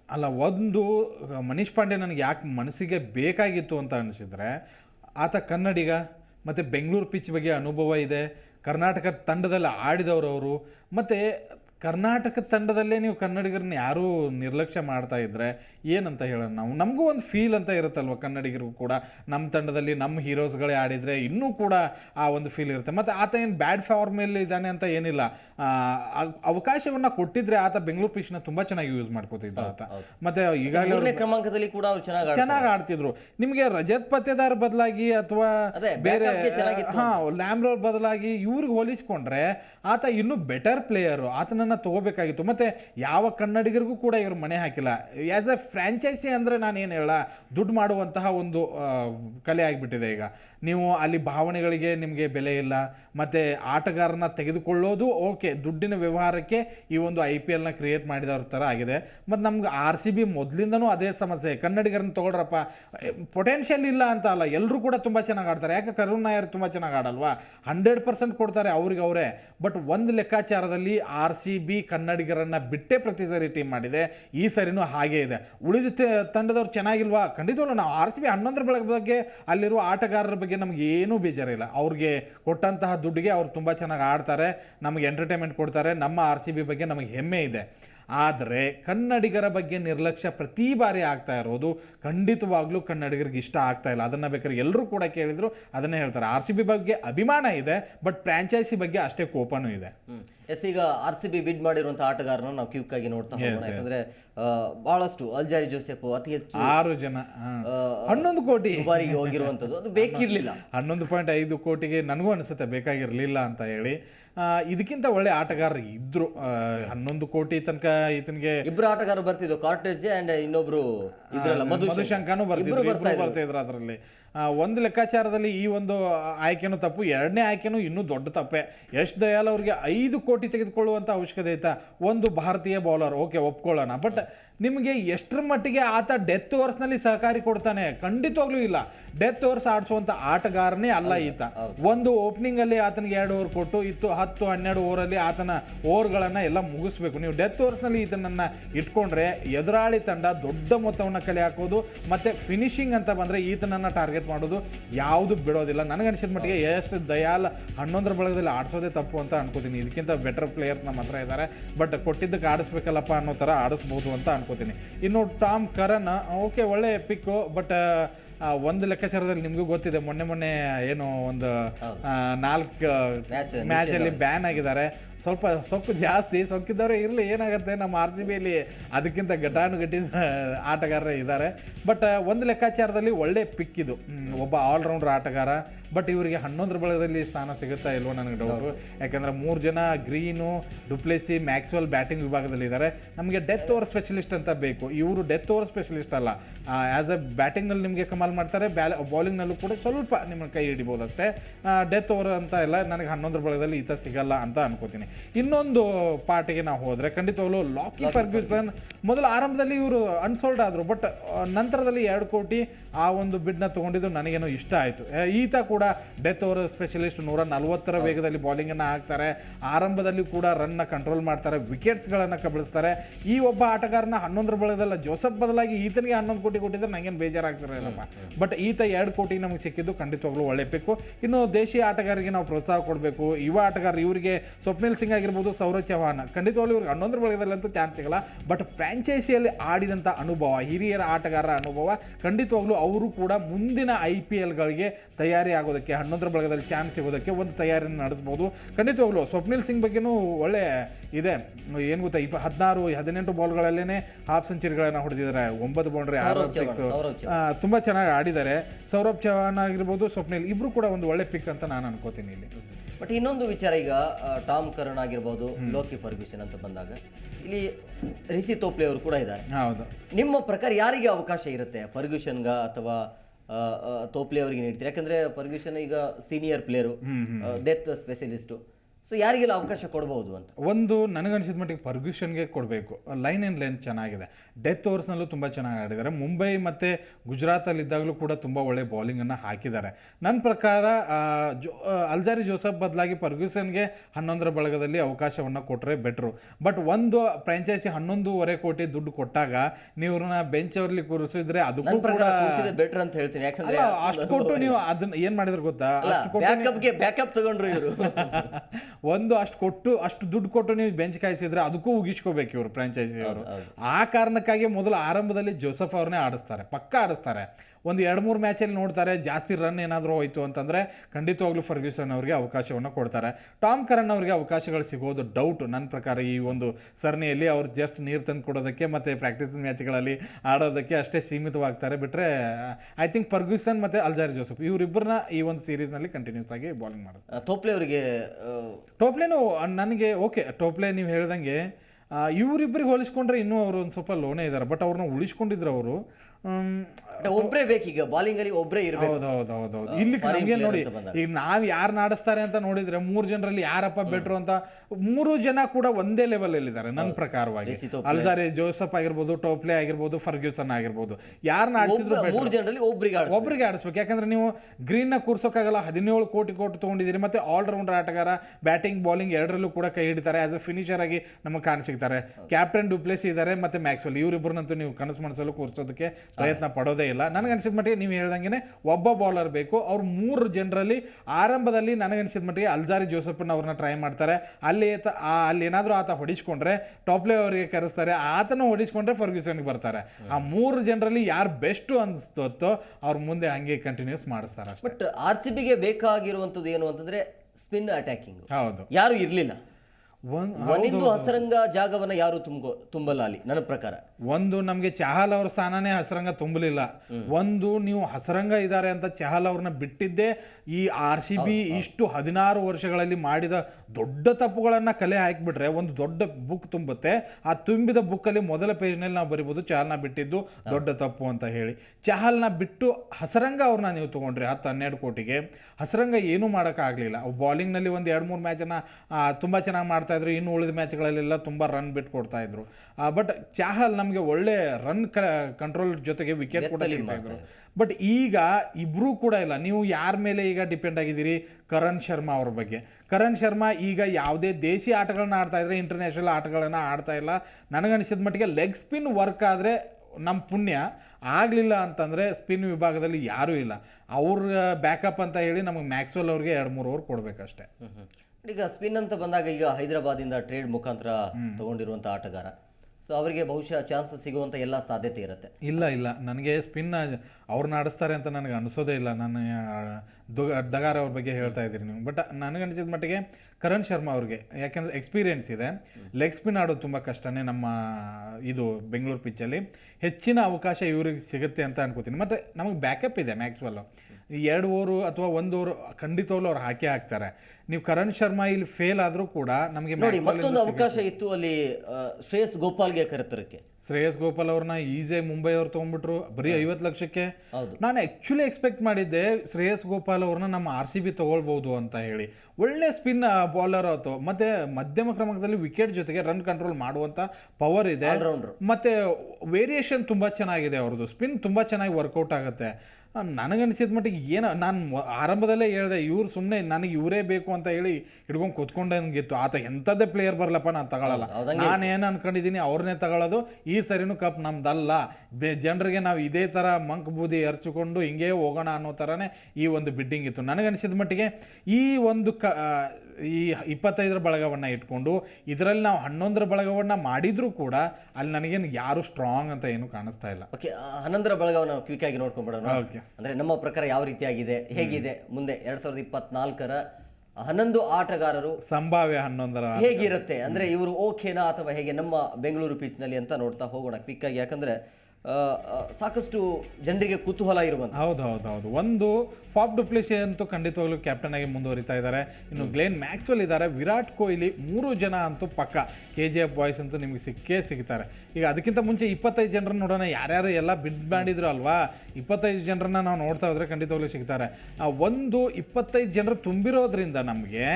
ಅಲ್ಲ, ಒಂದು, ಮನೀಶ್ ಪಾಂಡೆ ನನಗೆ ಯಾಕೆ ಮನಸ್ಸಿಗೆ ಬೇಕಾಗಿತ್ತು ಅಂತ ಅನಿಸಿದರೆ, ಆತ ಕನ್ನಡಿಗ, ಮತ್ತು ಬೆಂಗಳೂರು ಪಿಚ್ ಬಗ್ಗೆ ಅನುಭವ ಇದೆ, ಕರ್ನಾಟಕ ತಂಡದಲ್ಲಿ ಆಡಿದವರು ಅವರು ಮತ್ತು ಕರ್ನಾಟಕ ತಂಡದಲ್ಲೇ ನೀವು ಕನ್ನಡಿಗರನ್ನ ಯಾರೂ ನಿರ್ಲಕ್ಷ್ಯ ಮಾಡ್ತಾ ಇದ್ರೆ ಏನಂತ ಹೇಳೋಣ ನಾವು? ನಮಗೂ ಒಂದು ಫೀಲ್ ಅಂತ ಇರುತ್ತಲ್ವ ಕನ್ನಡಿಗರಿಗೂ ಕೂಡ? ನಮ್ಮ ತಂಡದಲ್ಲಿ ನಮ್ಮ ಹೀರೋಸ್ಗಳೇ ಆಡಿದರೆ ಇನ್ನೂ ಕೂಡ ಆ ಒಂದು ಫೀಲ್ ಇರುತ್ತೆ. ಮತ್ತು ಆತ ಏನು ಬ್ಯಾಡ್ ಫಾರ್ಮಲ್ಲಿ ಇದ್ದಾನೆ ಅಂತ ಏನಿಲ್ಲ. ಅವಕಾಶವನ್ನ ಕೊಟ್ಟಿದ್ರೆ ಆತ ಬೆಂಗಳೂರು ಪಿಚ್ನ ತುಂಬ ಚೆನ್ನಾಗಿ ಯೂಸ್ ಮಾಡ್ಕೋತಿದ್ದ ಆತ. ಮತ್ತು ಈಗಾಗಲೇ ಕ್ರಮಾಂಕದಲ್ಲಿ ಕೂಡ ಅವ್ರು ಚೆನ್ನಾಗಿ ಚೆನ್ನಾಗಿ ಆಡ್ತಿದ್ರು. ನಿಮಗೆ ರಜತ್ ಪತ್ತೇದಾರ್ ಬದಲಾಗಿ ಅಥವಾ ಬೇರೆ ಹಾಂ ಲ್ಯಾಮ್ರೋರ್ ಬದಲಾಗಿ ಇವ್ರಿಗೆ ಹೋಲಿಸ್ಕೊಂಡ್ರೆ ಆತ ಇನ್ನೂ ಬೆಟರ್ ಪ್ಲೇಯರು ಆತನನ್ನ ತಗೋಬೇಕಾಗಿತ್ತು. ಮತ್ತು ಯಾವ ಕನ್ನಡಿಗರಿಗೂ ಕೂಡ ಇವರು ಮನೆ ಹಾಕಿಲ್ಲ. ಆ್ಯಸ್ ಎ ಫ್ರ್ಯಾಂಚೈಸಿ ಅಂದರೆ ಏನು ಹೇಳ, ದುಡ್ಡು ಮಾಡುವಂತಹ ಒಂದು ಕಲೆ ಆಗಿಬಿಟ್ಟಿದೆ ಈಗ. ನೀವು ಅಲ್ಲಿ ಭಾವನೆಗಳಿಗೆ ನಿಮಗೆ ಬೆಲೆ ಇಲ್ಲ, ಮತ್ತು ಆಟಗಾರನ ತೆಗೆದುಕೊಳ್ಳೋದು ಓಕೆ, ದುಡ್ಡಿನ ವ್ಯವಹಾರಕ್ಕೆ ಈ ಒಂದು ಐ ಪಿ ಎಲ್ನ ಕ್ರಿಯೇಟ್ ಮಾಡಿದವ್ರ ಥರ ಆಗಿದೆ. ಮತ್ತು ನಮ್ಗೆ ಆರ್ ಸಿ ಬಿ ಮೊದಲಿಂದನೂ ಅದೇ ಸಮಸ್ಯೆ, ಕನ್ನಡಿಗರನ್ನ ತೊಗೊಳ್ರಪ್ಪ ಪೊಟೆನ್ಷಿಯಲ್ ಇಲ್ಲ ಅಂತ ಅಲ್ಲ ಎಲ್ಲರೂ ಕೂಡ ತುಂಬ ಚೆನ್ನಾಗಿ ಆಡ್ತಾರೆ. ಯಾಕೆ ಕರುಣ್ ನಾಯರ್ ತುಂಬ ಚೆನ್ನಾಗಿ ಆಡಲ್ವಾ? ಹಂಡ್ರೆಡ್ ಪರ್ಸೆಂಟ್ ಕೊಡ್ತಾರೆ ಅವ್ರಿಗೆ ಅವರೇ ಬಟ್ ಒಂದು ಲೆಕ್ಕಾಚಾರದಲ್ಲಿ ಆರ್ ಸಿ ಬಿ ಕನ್ನಡಿಗರನ್ನು ಬಿಟ್ಟೇ ಪ್ರತಿ ಸರಿ ಟೀಮ್ ಮಾಡಿದೆ. ಈ ಸರಿನೂ ಹಾಗೇ ಇದೆ. ಉಳಿದ ತಂಡದವ್ರು ಚೆನ್ನಾಗಿಲ್ವಾ? ಖಂಡಿತವಲ್ಲ ನಾವು ಆರ್ ಸಿ ಬಿ ಹನ್ನೊಂದರ ಬಗ್ಗೆ ಅಲ್ಲಿರುವ ಆಟಗಾರರ ಬಗ್ಗೆ ನಮ್ಗೆ ಏನೂ ಬೇಜಾರಿಲ್ಲ. ಅವ್ರಿಗೆ ಕೊಟ್ಟಂತಹ ದುಡ್ಡಿಗೆ ಅವ್ರು ತುಂಬ ಚೆನ್ನಾಗಿ ಆಡ್ತಾರೆ. ನಮಗೆ ಎಂಟರ್ಟೈನ್ಮೆಂಟ್ ಕೊಡ್ತಾರೆ. ನಮ್ಮ ಆರ್ ಸಿ ಬಿ ಬಗ್ಗೆ ನಮಗೆ ಹೆಮ್ಮೆ ಇದೆ. ಆದರೆ ಕನ್ನಡಿಗರ ಬಗ್ಗೆ ನಿರ್ಲಕ್ಷ್ಯ ಪ್ರತಿ ಬಾರಿ ಆಗ್ತಾ ಇರೋದು ಖಂಡಿತವಾಗ್ಲೂ ಕನ್ನಡಿಗರಿಗೆ ಇಷ್ಟ ಆಗ್ತಾ ಇಲ್ಲ. ಅದನ್ನು ಬೇಕಾದ್ರೆ ಎಲ್ಲರೂ ಕೂಡ ಕೇಳಿದ್ರು. ಅದನ್ನೇ ಹೇಳ್ತಾರೆ. ಆರ್ ಸಿ ಬಿ ಬಗ್ಗೆ ಅಭಿಮಾನ ಇದೆ, ಬಟ್ ಫ್ರ್ಯಾಂಚೈಸಿ ಬಗ್ಗೆ ಅಷ್ಟೇ ಕೋಪನೂ ಇದೆ. ಎಸ್ ಈಗ ಆರ್ ಸಿ ಬಿ ಬಿಡ್ ಮಾಡಿರುವಂತಹ ಆಟಗಾರನ ನಾವು ಕ್ಯೂಕ್ ಆಗಿ ನೋಡ್ತಾ ಹೋಗೋಣ. ಯಾಕಂದ್ರೆ ಬಹಳಷ್ಟು ಅಲ್ಜಾರಿ ಜೋಸೆಫ್ ಅತಿ ಹೆಚ್ಚು ಆರು ಜನ. ಹನ್ನೊಂದು ಕೋಟಿ. ದುಬಾರಿಗೆ ಹೋಗಿರುವಂತದ್ದು ಅದು ಬೇಕಿರ್ಲಿಲ್ಲ. ಹನ್ನೊಂದು ಪಾಯಿಂಟ್ ಐದು ಕೋಟಿಗೆ ನನಗೂ ಅನಿಸುತ್ತೆ ಬೇಕಾಗಿರಲಿಲ್ಲ ಅಂತ ಹೇಳಿ. ಇದಕ್ಕಿಂತ ಒಳ್ಳೆ ಆಟಗಾರರು ಇದ್ರು. ಹನ್ನೊಂದು ಕೋಟಿ ತನಕ ಈತನಿಗೆ ಇಬ್ರು ಆಟಗಾರರು ಬರ್ತಿದ್ರು ಕಾರ್ಟೇಜ್ ಅಂಡ್ ಇನ್ನೊಬ್ರು ಇದ್ರಲ್ಲ ಮಧು ಮಧುಶಂಕನೂ ಬರ್ತಿದ್ರು. ಬರ್ತಾ ಇದ್ರು ಅದರಲ್ಲಿ. ಒಂದು ಲೆಕ್ಕಾಚಾರದಲ್ಲಿ ಈ ಒಂದು ಆಯ್ಕೆನೂ ತಪ್ಪು. ಎರಡನೇ ಆಯ್ಕೆನೂ ಇನ್ನೂ ದೊಡ್ಡ ತಪ್ಪೆ. ಯಶ್ ದಯಾಲ್ ಅವರಿಗೆ ಐದು ಕೋಟಿ ತೆಗೆದುಕೊಳ್ಳುವಂಥ ಅವಶ್ಯಕತೆ ಐತಾ ಒಂದು ಭಾರತೀಯ ಬೌಲರ್. ಓಕೆ ಒಪ್ಕೊಳ್ಳೋಣ. ಬಟ್ ನಿಮಗೆ ಎಷ್ಟರ ಮಟ್ಟಿಗೆ ಆತ ಡೆತ್ ಓವರ್ಸ್ನಲ್ಲಿ ಸಹಕಾರಿ ಕೊಡ್ತಾನೆ? ಖಂಡಿತವಾಗ್ಲೂ ಇಲ್ಲ. ಡೆತ್ ಓವರ್ಸ್ ಆಡಿಸುವಂಥ ಆಟಗಾರನೇ ಅಲ್ಲ ಈತ. ಒಂದು ಓಪನಿಂಗಲ್ಲಿ ಆತನಿಗೆ ಎರಡು ಓವರ್ ಕೊಟ್ಟು ಇತ್ತು ಹತ್ತು ಹನ್ನೆರಡು ಓವರಲ್ಲಿ ಆತನ ಓವರ್ಗಳನ್ನು ಎಲ್ಲ ಮುಗಿಸ್ಬೇಕು. ನೀವು ಡೆತ್ ಓವರ್ಸ್ನಲ್ಲಿ ಈತನನ್ನು ಇಟ್ಕೊಂಡ್ರೆ ಎದುರಾಳಿ ತಂಡ ದೊಡ್ಡ ಮೊತ್ತವನ್ನು ಕಲೆ ಹಾಕೋದು ಮತ್ತು ಫಿನಿಶಿಂಗ್ ಅಂತ ಬಂದರೆ ಈತನನ್ನು ಟಾರ್ಗೆಟ್ ಮಾಡೋದು ಯಾವುದು ಬಿಡೋದಿಲ್ಲ. ನನಗನ್ಸಿದ ಮಟ್ಟಿಗೆ ಎಷ್ಟು ದಯಾಲ್ ಹನ್ನೊಂದರ ಬಳಗದಲ್ಲಿ ಆಡಿಸೋದೇ ತಪ್ಪು ಅಂತ ಅನ್ಕೋತೀನಿ. ಇದಕ್ಕಿಂತ ಬೆಟರ್ ಪ್ಲೇಯರ್ಸ್ ನಮ್ಮ ಹತ್ರ ಇದ್ದಾರೆ ಬಟ್ ಕೊಟ್ಟಿದ್ದಕ್ಕೆ ಆಡಿಸ್ಬೇಕಲ್ಲಪ್ಪ ಅನ್ನೋ ಥರ ಆಡಿಸ್ಬೋದು ಅಂತ ಅನ್ಕೋತೀನಿ. ಇನ್ನು ಟಾಮ್ ಕರನ್, ಓಕೆ, ಒಳ್ಳೆ ಪಿಕ್ಕು ಬಟ್ ಒಂದು ಲೆಕ್ಕಾಚಾರದಲ್ಲಿ ನಿಮಗೂ ಗೊತ್ತಿದೆ ಮೊನ್ನೆ ಮೊನ್ನೆ ಏನು ಒಂದು ನಾಲ್ಕು ಮ್ಯಾಚ್ ಅಲ್ಲಿ ಬ್ಯಾನ್ ಆಗಿದ್ದಾರೆ. ಸ್ವಲ್ಪ ಸೊಕ್ಕು ಜಾಸ್ತಿ ಸೊಕ್ಕಿದ್ದವರೇ ಇರಲಿ ಏನಾಗುತ್ತೆ ನಮ್ಮ ಆರ್ ಸಿ ಬಿಯಲ್ಲಿ ಅದಕ್ಕಿಂತ ಘಟಾನುಘಟಿ ಆಟಗಾರರೇ ಇದ್ದಾರೆ. ಬಟ್ ಒಂದು ಲೆಕ್ಕಾಚಾರದಲ್ಲಿ ಒಳ್ಳೆ ಪಿಕ್ ಇದು. ಒಬ್ಬ ಆಲ್ರೌಂಡರ್ ಆಟಗಾರ ಬಟ್ ಇವರಿಗೆ ಹನ್ನೊಂದರ ಬಳಗದಲ್ಲಿ ಸ್ಥಾನ ಸಿಗುತ್ತಾ ಇಲ್ವೋ ನನಗೆ ಡೌಟು ಯಾಕಂದ್ರೆ ಮೂರು ಜನ ಗ್ರೀನು ಡುಪ್ಲೆಸಿ ಮ್ಯಾಕ್ಸ್ವೆಲ್ ಬ್ಯಾಟಿಂಗ್ ವಿಭಾಗದಲ್ಲಿ ಇದ್ದಾರೆ. ನಮಗೆ ಡೆತ್ ಓವರ್ ಸ್ಪೆಷಲಿಸ್ಟ್ ಅಂತ ಬೇಕು. ಇವರು ಡೆತ್ ಓವರ್ ಸ್ಪೆಷಲಿಸ್ಟ್ ಅಲ್ಲ. ಆ್ಯಸ್ ಎ ಬ್ಯಾಟಿಂಗ್ನಲ್ಲಿ ನಿಮಗೆ ಕಮಾಲ್ ಮಾಡ್ತಾರೆ ಬ್ಯಾಲ್ ಬೌಲಿಂಗ್ನಲ್ಲೂ ಕೂಡ ಸ್ವಲ್ಪ ನಿಮ್ಮ ಕೈ ಹಿಡಿಬೋದು ಅಷ್ಟೇ ಡೆತ್ ಓವರ್ ಅಂತ ಇಲ್ಲ ನನಗೆ ಹನ್ನೊಂದರ ಬಳಗದಲ್ಲಿ ಈತ ಸಿಗಲ್ಲ ಅಂತ ಅನ್ಕೋತೀನಿ. ಇನ್ನೊಂದು ಪಾರ್ಟಿಗೆ ನಾವು ಹೋದರೆ ಖಂಡಿತವಾಗ್ಲೂ ಲಾಕಿ ಫರ್ಗ್ಯೂಸನ್ ಮೊದಲು ಆರಂಭದಲ್ಲಿ ಇವರು ಅನ್ಸೋಲ್ಡ್ ಆದರು ಬಟ್ ನಂತರದಲ್ಲಿ ಎರಡು ಕೋಟಿ ಆ ಒಂದು ಬಿಡ್ನ ತೊಗೊಂಡಿದ್ದು ನನಗೇನೋ ಇಷ್ಟ ಆಯಿತು. ಈತ ಕೂಡ ಡೆತ್ ಓವರ್ ಸ್ಪೆಷಲಿಸ್ಟ್ ನೂರ ನಲ್ವತ್ತರ ವೇಗದಲ್ಲಿ ಬೌಲಿಂಗನ್ನು ಹಾಕ್ತಾರೆ. ಆರಂಭದಲ್ಲಿ ಕೂಡ ರನ್ನ ಕಂಟ್ರೋಲ್ ಮಾಡ್ತಾರೆ ವಿಕೆಟ್ಸ್ಗಳನ್ನು ಕಬಳಿಸ್ತಾರೆ. ಈ ಒಬ್ಬ ಆಟಗಾರನ ಹನ್ನೊಂದರ ಬಳಗದಲ್ಲ ಜೋಸಫ್ ಬದಲಾಗಿ ಈತನಿಗೆ ಹನ್ನೊಂದು ಕೋಟಿ ಕೊಟ್ಟಿದ್ರೆ ನನಗೇನು ಬೇಜಾರಾಗ್ತಿರಲಿಲ್ಲಪ್ಪ ಬಟ್ ಈತ ಎರಡು ಕೋಟಿ ನಮಗೆ ಸಿಕ್ಕಿದ್ದು ಖಂಡಿತವಾಗ್ಲೂ ಒಳ್ಳೆ ಪಿಕ್ಕು. ಇನ್ನು ದೇಶೀಯ ಆಟಗಾರರಿಗೆ ನಾವು ಪ್ರೋತ್ಸಾಹ ಕೊಡಬೇಕು. ಯುವ ಆಟಗಾರ ಇವರಿಗೆ ಸ್ವಪ್ನಿಲ್ ಸಿಂಗ್ ಆಗಿರ್ಬೋದು ಸೌರವ್ ಚೌಹಾನ್ ಖಂಡಿತವಾಗ್ಲೂ ಇವ್ರಿಗೆ ಹನ್ನೊಂದರ ಬಳಗದಲ್ಲಿ ಅಂತೂ ಚಾನ್ಸ್ ಸಿಗಲ್ಲ. ಬಟ್ ಫ್ರಾಂಚೈಸಿಯಲ್ಲಿ ಆಡಿದಂಥ ಅನುಭವ ಹಿರಿಯರ ಆಟಗಾರರ ಅನುಭವ ಖಂಡಿತವಾಗ್ಲೂ ಅವರು ಕೂಡ ಮುಂದಿನ ಐ ಪಿ ಎಲ್ಗಳಿಗೆ ತಯಾರಿ ಆಗೋದಕ್ಕೆ ಹನ್ನೊಂದರ ಬಳಗದಲ್ಲಿ ಚಾನ್ಸ್ ಸಿಗೋದಕ್ಕೆ ಒಂದು ತಯಾರಿಯನ್ನು ನಡೆಸ್ಬೋದು. ಖಂಡಿತವಾಗ್ಲೂ ಸ್ವಪ್ನಿಲ್ ಸಿಂಗ್ ಬಗ್ಗೆನೂ ಒಳ್ಳೆ ಇದೆ. ಏನು ಗೊತ್ತಾ ಇಪ್ಪ ಹದಿನಾರು ಹದಿನೆಂಟು ಬಾಲ್ಗಳಲ್ಲೇ ಹಾಫ್ ಸೆಂಚುರಿಗಳನ್ನು ಹೊಡೆದಿದ್ದಾರೆ. ಒಂಬತ್ತು ಬೌಂಡ್ರಿ ಆರು ಸಿಕ್ಸ್ ತುಂಬಾ ಚೆನ್ನಾಗಿ ಆಡಿದ್ದಾರೆ. ಸೌರಭ್ ಚೌಹಾಣ್ ಆಗಿರ್ಬೋದು ಸ್ವಪ್ನಿಲ್ ಇಬ್ರು ಕೂಡ ಒಂದು ಒಳ್ಳೆ ಪಿಕ್ ಅಂತ ನಾನು ಅನ್ಕೋತೀನಿ ಇಲ್ಲಿ. ಬಟ್ ಇನ್ನೊಂದು ವಿಚಾರ ಈಗ ಟಾಮ್ ಕರಣ್ ಆಗಿರ್ಬೋದು ಲೋಕಿ ಫರ್ಗ್ಯೂಸನ್ ಅಂತ ಬಂದಾಗ ಇಲ್ಲಿ ರಿಷಿ ತೋಪ್ಲೆ ಅವರು ಕೂಡ ಇದ್ದಾರೆ. ಹೌದು. ನಿಮ್ಮ ಪ್ರಕಾರ ಯಾರಿಗೆ ಅವಕಾಶ ಇರುತ್ತೆ? ಫರ್ಗ್ಯೂಷನ್ಗ ಅಥವಾ ತೋಪ್ಲೆ ಅವರಿಗೆ ನೀಡ್ತೀರಿ? ಯಾಕಂದ್ರೆ ಫರ್ಗ್ಯೂಷನ್ ಈಗ senior player death specialist so ಯಾರಿಗೆಲ್ಲ ಅವಕಾಶ ಕೊಡ್ಬೋದು ಅಂತ? ಒಂದು ನನಗನ್ಸಿದ ಮಟ್ಟಿಗೆ ಫರ್ಗ್ಯೂಷನ್ಗೆ ಕೊಡಬೇಕು. ಲೈನ್ ಆ್ಯಂಡ್ ಲೆಂತ್ ಚೆನ್ನಾಗಿದೆ. ಡೆತ್ ಓವರ್ಸ್ನಲ್ಲೂ ತುಂಬ ಚೆನ್ನಾಗಿ ಆಡಿದ್ದಾರೆ ಮುಂಬೈ ಮತ್ತು ಗುಜರಾತಲ್ಲಿ ಇದ್ದಾಗಲೂ ಕೂಡ ತುಂಬ ಒಳ್ಳೆ ಬೌಲಿಂಗನ್ನು ಹಾಕಿದ್ದಾರೆ. ನನ್ನ ಪ್ರಕಾರ ಜೋ ಅಲ್ಜಾರಿ ಜೋಸಫ್ ಬದಲಾಗಿ ಫರ್ಗ್ಯೂಸನ್ಗೆ ಹನ್ನೊಂದರ ಬಳಗದಲ್ಲಿ ಅವಕಾಶವನ್ನು ಕೊಟ್ಟರೆ ಬೆಟ್ರು. ಬಟ್ ಒಂದು ಫ್ರಾಂಚೈಸಿ ಹನ್ನೊಂದೂವರೆ ಕೋಟಿ ದುಡ್ಡು ಕೊಟ್ಟಾಗ ನೀವು ಬೆಂಚ್ ಅವರಲ್ಲಿ ಕೂರಿಸಿದ್ರೆ ಅದಕ್ಕೂ ಕೂಡ ಬೆಟ್ರ್ ಅಂತ ಹೇಳ್ತೀನಿ. ಯಾಕಂದ್ರೆ ಅಷ್ಟು ಕೊಟ್ಟು ನೀವು [laughs] ಅದನ್ನ ಏನು ಮಾಡಿದ್ರು ಗೊತ್ತಾ? ಬ್ಯಾಕಪ್ಗೆ ಬ್ಯಾಕಪ್ ತಗೊಂಡ್ರು ಇವರು. [laughs] ಒಂದು ಅಷ್ಟು ಕೊಟ್ಟು ಅಷ್ಟು ದುಡ್ಡು ಕೊಟ್ಟು ನೀವು ಬೆಂಚ್ ಕಾಯಿಸಿದ್ರೆ ಅದಕ್ಕೂ ಉಗಿಸ್ಕೋಬೇಕು ಇವರು ಫ್ರಾಂಚೈಸಿ ಅವರು ಆ ಕಾರಣಕ್ಕಾಗಿ ಮೊದಲು ಆರಂಭದಲ್ಲಿ ಜೋಸಫ್ ಅವ್ರನ್ನೇ ಆಡಿಸ್ತಾರೆ ಪಕ್ಕ ಆಡಿಸ್ತಾರೆ. ಒಂದು ಎರಡು ಮೂರು ಮ್ಯಾಚಲ್ಲಿ ನೋಡ್ತಾರೆ ಜಾಸ್ತಿ ರನ್ ಏನಾದರೂ ಹೋಯಿತು ಅಂತಂದರೆ ಖಂಡಿತವಾಗ್ಲೂ ಫರ್ಗ್ಯೂಸನ್ ಅವರಿಗೆ ಅವಕಾಶವನ್ನು ಕೊಡ್ತಾರೆ. ಟಾಮ್ ಕರಣ್ ಅವರಿಗೆ ಅವಕಾಶಗಳು ಸಿಗೋದು ಡೌಟ್ ನನ್ನ ಪ್ರಕಾರ ಈ ಒಂದು ಸರಣಿಯಲ್ಲಿ. ಅವ್ರು ಜಸ್ಟ್ ನೀರು ತಂದು ಕೊಡೋದಕ್ಕೆ ಮತ್ತು ಪ್ರಾಕ್ಟೀಸ್ ಮ್ಯಾಚ್ಗಳಲ್ಲಿ ಆಡೋದಕ್ಕೆ ಅಷ್ಟೇ ಸೀಮಿತವಾಗ್ತಾರೆ. ಬಿಟ್ಟರೆ ಐ ಥಿಂಕ್ ಫರ್ಗ್ಯೂಸನ್ ಮತ್ತು ಅಲ್ಜಾರಿ ಜೋಸಫ್ ಇವರಿಬ್ಬರನ್ನ ಈ ಒಂದು ಸೀರೀಸ್ನಲ್ಲಿ ಕಂಟಿನ್ಯೂಸ್ ಆಗಿ ಬಾಲಿಂಗ್ ಮಾಡ್ತಾರೆ ಟೋಪ್ಲೆ ಅವರಿಗೆ ಟೋಪ್ಲೆನೂ ನನಗೆ ಓಕೆ ಟೋಪ್ಲೆ ನೀವು ಹೇಳ್ದಂಗೆ ಇವರಿಬ್ಬರಿಗೆ ಹೋಲಿಸ್ಕೊಂಡ್ರೆ ಇನ್ನೂ ಅವರು ಒಂದು ಸ್ವಲ್ಪ ಲೋನೇ ಇದ್ದಾರೆ ಬಟ್ ಅವ್ರನ್ನ ಉಳಿಸ್ಕೊಂಡಿದ್ರು ಅವರು ಒಬ್ಬರೇ ಬೇಕೀಗ ಬಾಲಿಂಗ್ ಅಲ್ಲಿ ಒಬ್ರೇ ಇರಬೇಕು. ಹೌದು ಹೌದು ಹೌದು ಹೌದು. ಇಲ್ಲಿ ನಮಗೆ ನೋಡಿ. ಈಗ ನಾವು ಯಾರು ನಾಡಿಸ್ತಾರೆ ಅಂತ ನೋಡಿದ್ರೆ ಮೂರು ಜನರಲ್ಲಿ ಯಾರಪ್ಪ ಬೆಟ್ರು ಅಂತ ಮೂರು ಜನ ಕೂಡ ಒಂದೇ ಲೆವೆಲ್ ಇದ್ದಾರೆ ನನ್ನ ಪ್ರಕಾರವಾಗಿ. ಅಲ್ಸಾರಿ ಜೋಸಫ್ ಆಗಿರ್ಬೋದು ಟೋಪ್ಲೆ ಆಗಿರ್ಬೋದು ಫರ್ಗ್ಯೂಸನ್ ಆಗಿರ್ಬೋದು ಯಾರು ನಾಡಿಸಿದ್ರು ಮೂರು ಜನರಲ್ಲಿ ಒಬ್ಬರಿಗೆ ಒಬ್ಬರಿಗೆ ಒಬ್ರಿಗೆ ಆಡಿಸ್ಬೇಕು. ಯಾಕಂದ್ರೆ ನೀವು ಗ್ರೀನ್ನ ಕೂರ್ಸೋಕ್ಕಾಗಲ್ಲ ಹದಿನೇಳು ಕೋಟಿ ಕೋಟಿ ತೊಗೊಂಡಿದ್ದೀರಿ ಮತ್ತೆ ಆಲ್ರೌಂಡರ್ ಆಟಗಾರ ಬ್ಯಾಟಿಂಗ್ ಬೌಲಿಂಗ್ ಎರಡರಲ್ಲೂ ಕೂಡ ಕೈ ಹಿಡಿತಾರೆ. ಆಸ್ ಅ ಫಿನಿಷರ್ ಆಗಿ ನಮಗೆ ಕಾಣಿಸಿಗ್ತಾರೆ ಕ್ಯಾಪ್ಟನ್ ಡುಪ್ಲೆಸಿ ಇದ್ದಾರೆ ಮತ್ತೆ ಮ್ಯಾಕ್ಸ್ವೆಲ್ ಇವರಿಬ್ಬರನ್ನಂತೂ ನೀವು ಕನಸು ಮಾಡಿಸಲು ಕೂರಿಸೋದಕ್ಕೆ ಪ್ರಯತ್ನ ಪಡೋದೇ ಇಲ್ಲ. ನನಗೆ ಅನಿಸಿದ ಮಟ್ಟಿಗೆ ನೀವು ಹೇಳ್ದಂಗೆ ಒಬ್ಬ ಬೌಲರ್ ಬೇಕು. ಅವ್ರು ಮೂರು ಜನರಲ್ಲಿ ಆರಂಭದಲ್ಲಿ ನನಗೆ ಅನಿಸಿದ ಮಟ್ಟಿಗೆ ಅಲ್ಜಾರಿ ಜೋಸಫ್ನ ಅವ್ರನ್ನ ಟ್ರೈ ಮಾಡ್ತಾರೆ. ಅಲ್ಲಿ ಅಲ್ಲಿ ಏನಾದರೂ ಆತ ಹೊಡಿಸ್ಕೊಂಡ್ರೆ ಟಾಪ್ಲೆ ಅವರಿಗೆ ಕರೆಸ್ತಾರೆ ಆತನ ಹೊಡಿಸ್ಕೊಂಡ್ರೆ ಫರ್ಗ್ಯೂಸನ್ಗೆ ಬರ್ತಾರೆ. ಆ ಮೂರು ಜನರಲ್ಲಿ ಯಾರು ಬೆಸ್ಟು ಅನಿಸ್ತೋ ಅವ್ರ ಮುಂದೆ ಹಂಗೆ ಕಂಟಿನ್ಯೂಸ್ ಮಾಡಿಸ್ತಾರೆ ಬಟ್ ಆರ್ ಸಿ ಬಿಗೆ ಬೇಕಾಗಿರುವಂಥದ್ದು ಏನು ಅಂತಂದ್ರೆ ಸ್ಪಿನ್ ಅಟ್ಯಾಕಿಂಗ್ ಹೌದು. ಯಾರು ಇರ್ಲಿಲ್ಲ. ಒಂದು ಹಸರಂಗ ಜಾಗವನ್ನ ಯಾರು ತುಂಬೋ ತುಂಬಲ್ಲ? ಅಲ್ಲಿ ನನ್ನ ಪ್ರಕಾರ. ಒಂದು ನಮಗೆ ಚಹಲ್ ಅವ್ರ ಸ್ಥಾನನೇ ಹಸರಂಗ ತುಂಬಲಿಲ್ಲ. ಒಂದು ನೀವು ಹಸರಂಗ ಇದ್ದಾರೆ ಅಂತ ಚಹಲ್ ಅವ್ರನ್ನ ಬಿಟ್ಟಿದ್ದೇ ಈ ಆರ್ ಸಿ ಬಿ ಇಷ್ಟು ಹದಿನಾರು ವರ್ಷಗಳಲ್ಲಿ ಮಾಡಿದ ದೊಡ್ಡ ತಪ್ಪುಗಳನ್ನ ಕಲೆ ಹಾಕಿಬಿಟ್ರೆ ಒಂದು ದೊಡ್ಡ ಬುಕ್ ತುಂಬುತ್ತೆ. ಆ ತುಂಬಿದ ಬುಕ್ಕಲ್ಲಿ ಮೊದಲ ಪೇಜ್ನಲ್ಲಿ ನಾವು ಬರಿಬೋದು ಚಹಲ್ನ ಬಿಟ್ಟಿದ್ದು ದೊಡ್ಡ ತಪ್ಪು ಅಂತ ಹೇಳಿ. ಚಹಲ್ನ ಬಿಟ್ಟು ಹಸರಂಗ ಅವ್ರನ್ನ ನೀವು ತೊಗೊಂಡ್ರಿ ಹತ್ತು ಹನ್ನೆರಡು ಕೋಟಿಗೆ ಹಸರಂಗ ಏನೂ ಮಾಡೋಕ್ಕಾಗಲಿಲ್ಲ. ಬಾಲಿಂಗ್ನಲ್ಲಿ ಒಂದು ಎರಡು ಮೂರು ಮ್ಯಾಚನ್ನು ತುಂಬಾ ಚೆನ್ನಾಗಿ ಮಾಡ್ತಾ ಇದ್ರು ಇನ್ನು ಉಳಿದ ಮ್ಯಾಚ್ಗಳಲ್ಲೆಲ್ಲ ತುಂಬ ರನ್ ಬಿಟ್ಟು ಕೊಡ್ತಾ ಇದ್ರು. ಬಟ್ ಚಾಹಲ್ ನಮಗೆ ಒಳ್ಳೆ ರನ್ ಕಂಟ್ರೋಲ್ ಜೊತೆಗೆ ವಿಕೆಟ್ ಕೂಡ ಇದ್ರು. ಬಟ್ ಈಗ ಇಬ್ರು ಕೂಡ ಇಲ್ಲ. ನೀವು ಯಾರ ಮೇಲೆ ಈಗ ಡಿಪೆಂಡ್ ಆಗಿದ್ದೀರಿ? ಕರಣ್ ಶರ್ಮಾ ಅವ್ರ ಬಗ್ಗೆ. ಕರಣ್ ಶರ್ಮಾ ಈಗ ಯಾವುದೇ ದೇಶಿ ಆಟಗಳನ್ನ ಆಡ್ತಾ ಇದ್ರೆ ಇಂಟರ್ನ್ಯಾಷನಲ್ ಆಟಗಳನ್ನ ಆಡ್ತಾ ಇಲ್ಲ. ನನಗನ್ಸಿದ ಮಟ್ಟಿಗೆ ಲೆಗ್ ಸ್ಪಿನ್ ವರ್ಕ್ ಆದರೆ ನಮ್ಮ ಪುಣ್ಯ. ಆಗಲಿಲ್ಲ ಅಂತಂದರೆ ಸ್ಪಿನ್ ವಿಭಾಗದಲ್ಲಿ ಯಾರೂ ಇಲ್ಲ. ಅವ್ರ ಬ್ಯಾಕಪ್ ಅಂತ ಹೇಳಿ ನಮಗೆ ಮ್ಯಾಕ್ಸ್ವೆಲ್ ಅವ್ರಿಗೆ ಎರಡು ಮೂರು ಓವರ್ ಕೊಡಬೇಕಷ್ಟೇ ಈಗ ಸ್ಪಿನ್ ಅಂತ ಬಂದಾಗ ಈಗ ಹೈದರಾಬಾದಿಂದ ಟ್ರೇಡ್ ಮುಖಾಂತರ ತಗೊಂಡಿರುವಂಥ ಆಟಗಾರ. ಸೊ ಅವರಿಗೆ ಬಹುಶಃ ಚಾನ್ಸ್ ಸಿಗುವಂಥ ಎಲ್ಲ ಸಾಧ್ಯತೆ ಇರುತ್ತೆ. ಇಲ್ಲ ಇಲ್ಲ. ನನಗೆ ಸ್ಪಿನ್ ಅವ್ರನ್ನ ಆಡಿಸ್ತಾರೆ ಅಂತ ನನಗೆ ಅನಿಸೋದೇ ಇಲ್ಲ. ನಾನು ದಗಾರ ಅವ್ರ ಬಗ್ಗೆ ಹೇಳ್ತಾ ಇದ್ದೀರಿ ನೀವು. ಬಟ್ ನನಗೆ ಅನಿಸಿದ ಮಟ್ಟಿಗೆ ಕರಣ್ ಶರ್ಮಾ ಅವ್ರಿಗೆ ಯಾಕೆಂದರೆ ಎಕ್ಸ್ಪೀರಿಯೆನ್ಸ್ ಇದೆ. ಲೆಗ್ ಸ್ಪಿನ್ ಆಡೋದು ತುಂಬ ಕಷ್ಟನೇ ನಮ್ಮ ಇದು ಬೆಂಗಳೂರು ಪಿಚ್ಚಲ್ಲಿ ಹೆಚ್ಚಿನ ಅವಕಾಶ ಇವ್ರಿಗೆ ಸಿಗುತ್ತೆ ಅಂತ ಅನ್ಕೋತೀನಿ. ಮತ್ತು ನಮಗೆ ಬ್ಯಾಕಪ್ ಇದೆ ಮ್ಯಾಕ್ಸ್ವೆಲ್ಲು ಎರಡು ಓವರು ಅಥವಾ ಒಂದು ಓವರ್ ಖಂಡಿತವಾಗ್ಲೂ ಅವ್ರು ಹಾಕೇ ಹಾಕ್ತಾರೆ. ನೀವು ಕರಣ್ ಶರ್ಮಾ ಇಲ್ಲಿ ಫೇಲ್ ಆದರೂ ಕೂಡ ನಮಗೆ ನೋಡಿ ಮತ್ತೊಂದು ಅವಕಾಶ ಇತ್ತು ಅಲ್ಲಿ ಶ್ರೇಯಸ್ ಗೋಪಾಲ್ಗೆ ಕರೆತರಕ್ಕೆ. ಶ್ರೇಯಸ್ ಗೋಪಾಲ್ ಅವ್ರನ್ನ ಈಸಿಯಾಗಿ ಮುಂಬೈ ಅವ್ರು ತೊಗೊಂಡ್ಬಿಟ್ರು. ಬರೀ ಐವತ್ತು ಲಕ್ಷಕ್ಕೆ. ನಾನು ಆ್ಯಕ್ಚುಲಿ ಎಕ್ಸ್ಪೆಕ್ಟ್ ಮಾಡಿದ್ದೆ ಶ್ರೇಯಸ್ ಗೋಪಾಲ್ ಅವ್ರನ್ನ ನಮ್ಮ ಆರ್ ಸಿ ಬಿ ತೊಗೊಳ್ಬೋದು ಅಂತ ಹೇಳಿ. ಒಳ್ಳೆ ಸ್ಪಿನ್ ಬೌಲರ್ ಆಯ್ತು. ಮತ್ತೆ ಮಧ್ಯಮ ಕ್ರಮದಲ್ಲಿ ವಿಕೆಟ್ ಜೊತೆಗೆ ರನ್ ಕಂಟ್ರೋಲ್ ಮಾಡುವಂತ ಪವರ್ ಇದೆ. ಮತ್ತು ವೇರಿಯೇಷನ್ ತುಂಬ ಚೆನ್ನಾಗಿದೆ ಅವ್ರದ್ದು. ಸ್ಪಿನ್ ತುಂಬ ಚೆನ್ನಾಗಿ ವರ್ಕೌಟ್ ಆಗುತ್ತೆ. ನನಗನ್ಸಿದ ಮಟ್ಟಿಗೆ ಏನು ನಾನು ಆರಂಭದಲ್ಲೇ ಹೇಳಿದೆ ಇವ್ರು ಸುಮ್ಮನೆ ನನಗೆ ಇವರೇ ಬೇಕು ಅಂತ ಹೇಳಿ ಹಿಡ್ಕೊಂಡು ಕೂತ್ಕೊಂಡಂಗಿತ್ತು ಆತ ಎಂಥದ್ದೇ ಪ್ಲೇಯರ್ ಬರಲಪ್ಪ ನಾನು ತಗೊಳ್ಳಲ್ಲ ನಾನು ಏನು ಅನ್ಕೊಂಡಿದ್ದೀನಿ ಅವ್ರನ್ನೇ ತಗೊಳ್ಳೋದು ಈ ಸರಿನೂ ಕಪ್ ನಮ್ದಲ್ಲ. ಬೆ ಜನರಿಗೆ ನಾವು ಇದೇ ಥರ ಮಂಕ್ ಬೂದಿ ಎರಚಿಕೊಂಡು ಹಿಂಗೆ ಹೋಗೋಣ ಅನ್ನೋ ಥರನೇ ಈ ಒಂದು ಬಿಡ್ಡಿಂಗ್ ಇತ್ತು. ನನಗನ್ಸಿದ ಮಟ್ಟಿಗೆ ಈ ಒಂದು ಕ ಈ ಇಪ್ಪತ್ತೈದರ ಬಳಗವನ್ನು ಇಟ್ಕೊಂಡು ಇದರಲ್ಲಿ ನಾವು ಹನ್ನೊಂದರ ಬಳಗವನ್ನು ಮಾಡಿದರೂ ಕೂಡ ಅಲ್ಲಿ ನನಗೇನು ಯಾರು ಸ್ಟ್ರಾಂಗ್ ಅಂತ ಏನು ಕಾಣಿಸ್ತಾ ಇಲ್ಲ. ಓಕೆ ಹನ್ನೊಂದರ ಬಳಗವನ್ನು ನಾವು ಕ್ವಿಕ್ ಆಗಿ ನೋಡ್ಕೊಂಡ್ಬಿಡೋಣ ಓಕೆ ಅಂದ್ರೆ ನಮ್ಮ ಪ್ರಕಾರ ಯಾವ ರೀತಿಯಾಗಿದೆ ಹೇಗಿದೆ? ಮುಂದೆ ಎರಡು ಸಾವಿರದ ಇಪ್ಪತ್ನಾಲ್ಕರ ಹನ್ನೊಂದು ಆಟಗಾರರು ಸಂಭಾವ್ಯ ಹನ್ನೊಂದರ ಹೇಗಿರುತ್ತೆ? ಅಂದ್ರೆ ಇವರು ಓಕೆನಾ ಅಥವಾ ಹೇಗೆ ನಮ್ಮ ಬೆಂಗಳೂರು ನಲ್ಲಿ ಅಂತ ನೋಡ್ತಾ ಹೋಗೋಣ ಕ್ವಿಕ್ ಆಗಿ. ಯಾಕಂದ್ರೆ ಸಾಕಷ್ಟು ಜನರಿಗೆ ಕುತೂಹಲ ಇರುವಂತ ಹೌದು ಹೌದು ಹೌದು. ಒಂದು ಫಾಫ್ ಡುಪ್ಲಿಸಿ ಅಂತೂ ಖಂಡಿತವಾಗ್ಲೂ ಕ್ಯಾಪ್ಟನ್ ಆಗಿ ಮುಂದುವರಿತಾ ಇದ್ದಾರೆ. ಇನ್ನು ಗ್ಲೇನ್ ಮ್ಯಾಕ್ಸ್ವೆಲ್ ಇದ್ದಾರೆ. ವಿರಾಟ್ ಕೊಹ್ಲಿ ಮೂರು ಜನ ಅಂತೂ ಪಕ್ಕ. ಕೆ ಜಿ ಎಫ್ ಬಾಯ್ಸ್ ಅಂತೂ ನಿಮಗೆ ಸಿಕ್ಕೇ ಸಿಗ್ತಾರೆ. ಈಗ ಅದಕ್ಕಿಂತ ಮುಂಚೆ ಇಪ್ಪತ್ತೈದು ಜನರನ್ನ ನೋಡೋಣ. ಯಾರ್ಯಾರು ಎಲ್ಲ ಬಿಡ್ ಮಾಡಿದ್ರು ಅಲ್ವಾ? ಇಪ್ಪತ್ತೈದು ಜನರನ್ನ ನಾವು ನೋಡ್ತಾ ಹೋದ್ರೆ ಖಂಡಿತವಾಗ್ಲೂ ಸಿಗ್ತಾರೆ. ಒಂದು, ಇಪ್ಪತ್ತೈದು ಜನರು ತುಂಬಿರೋದ್ರಿಂದ ನಮಗೆ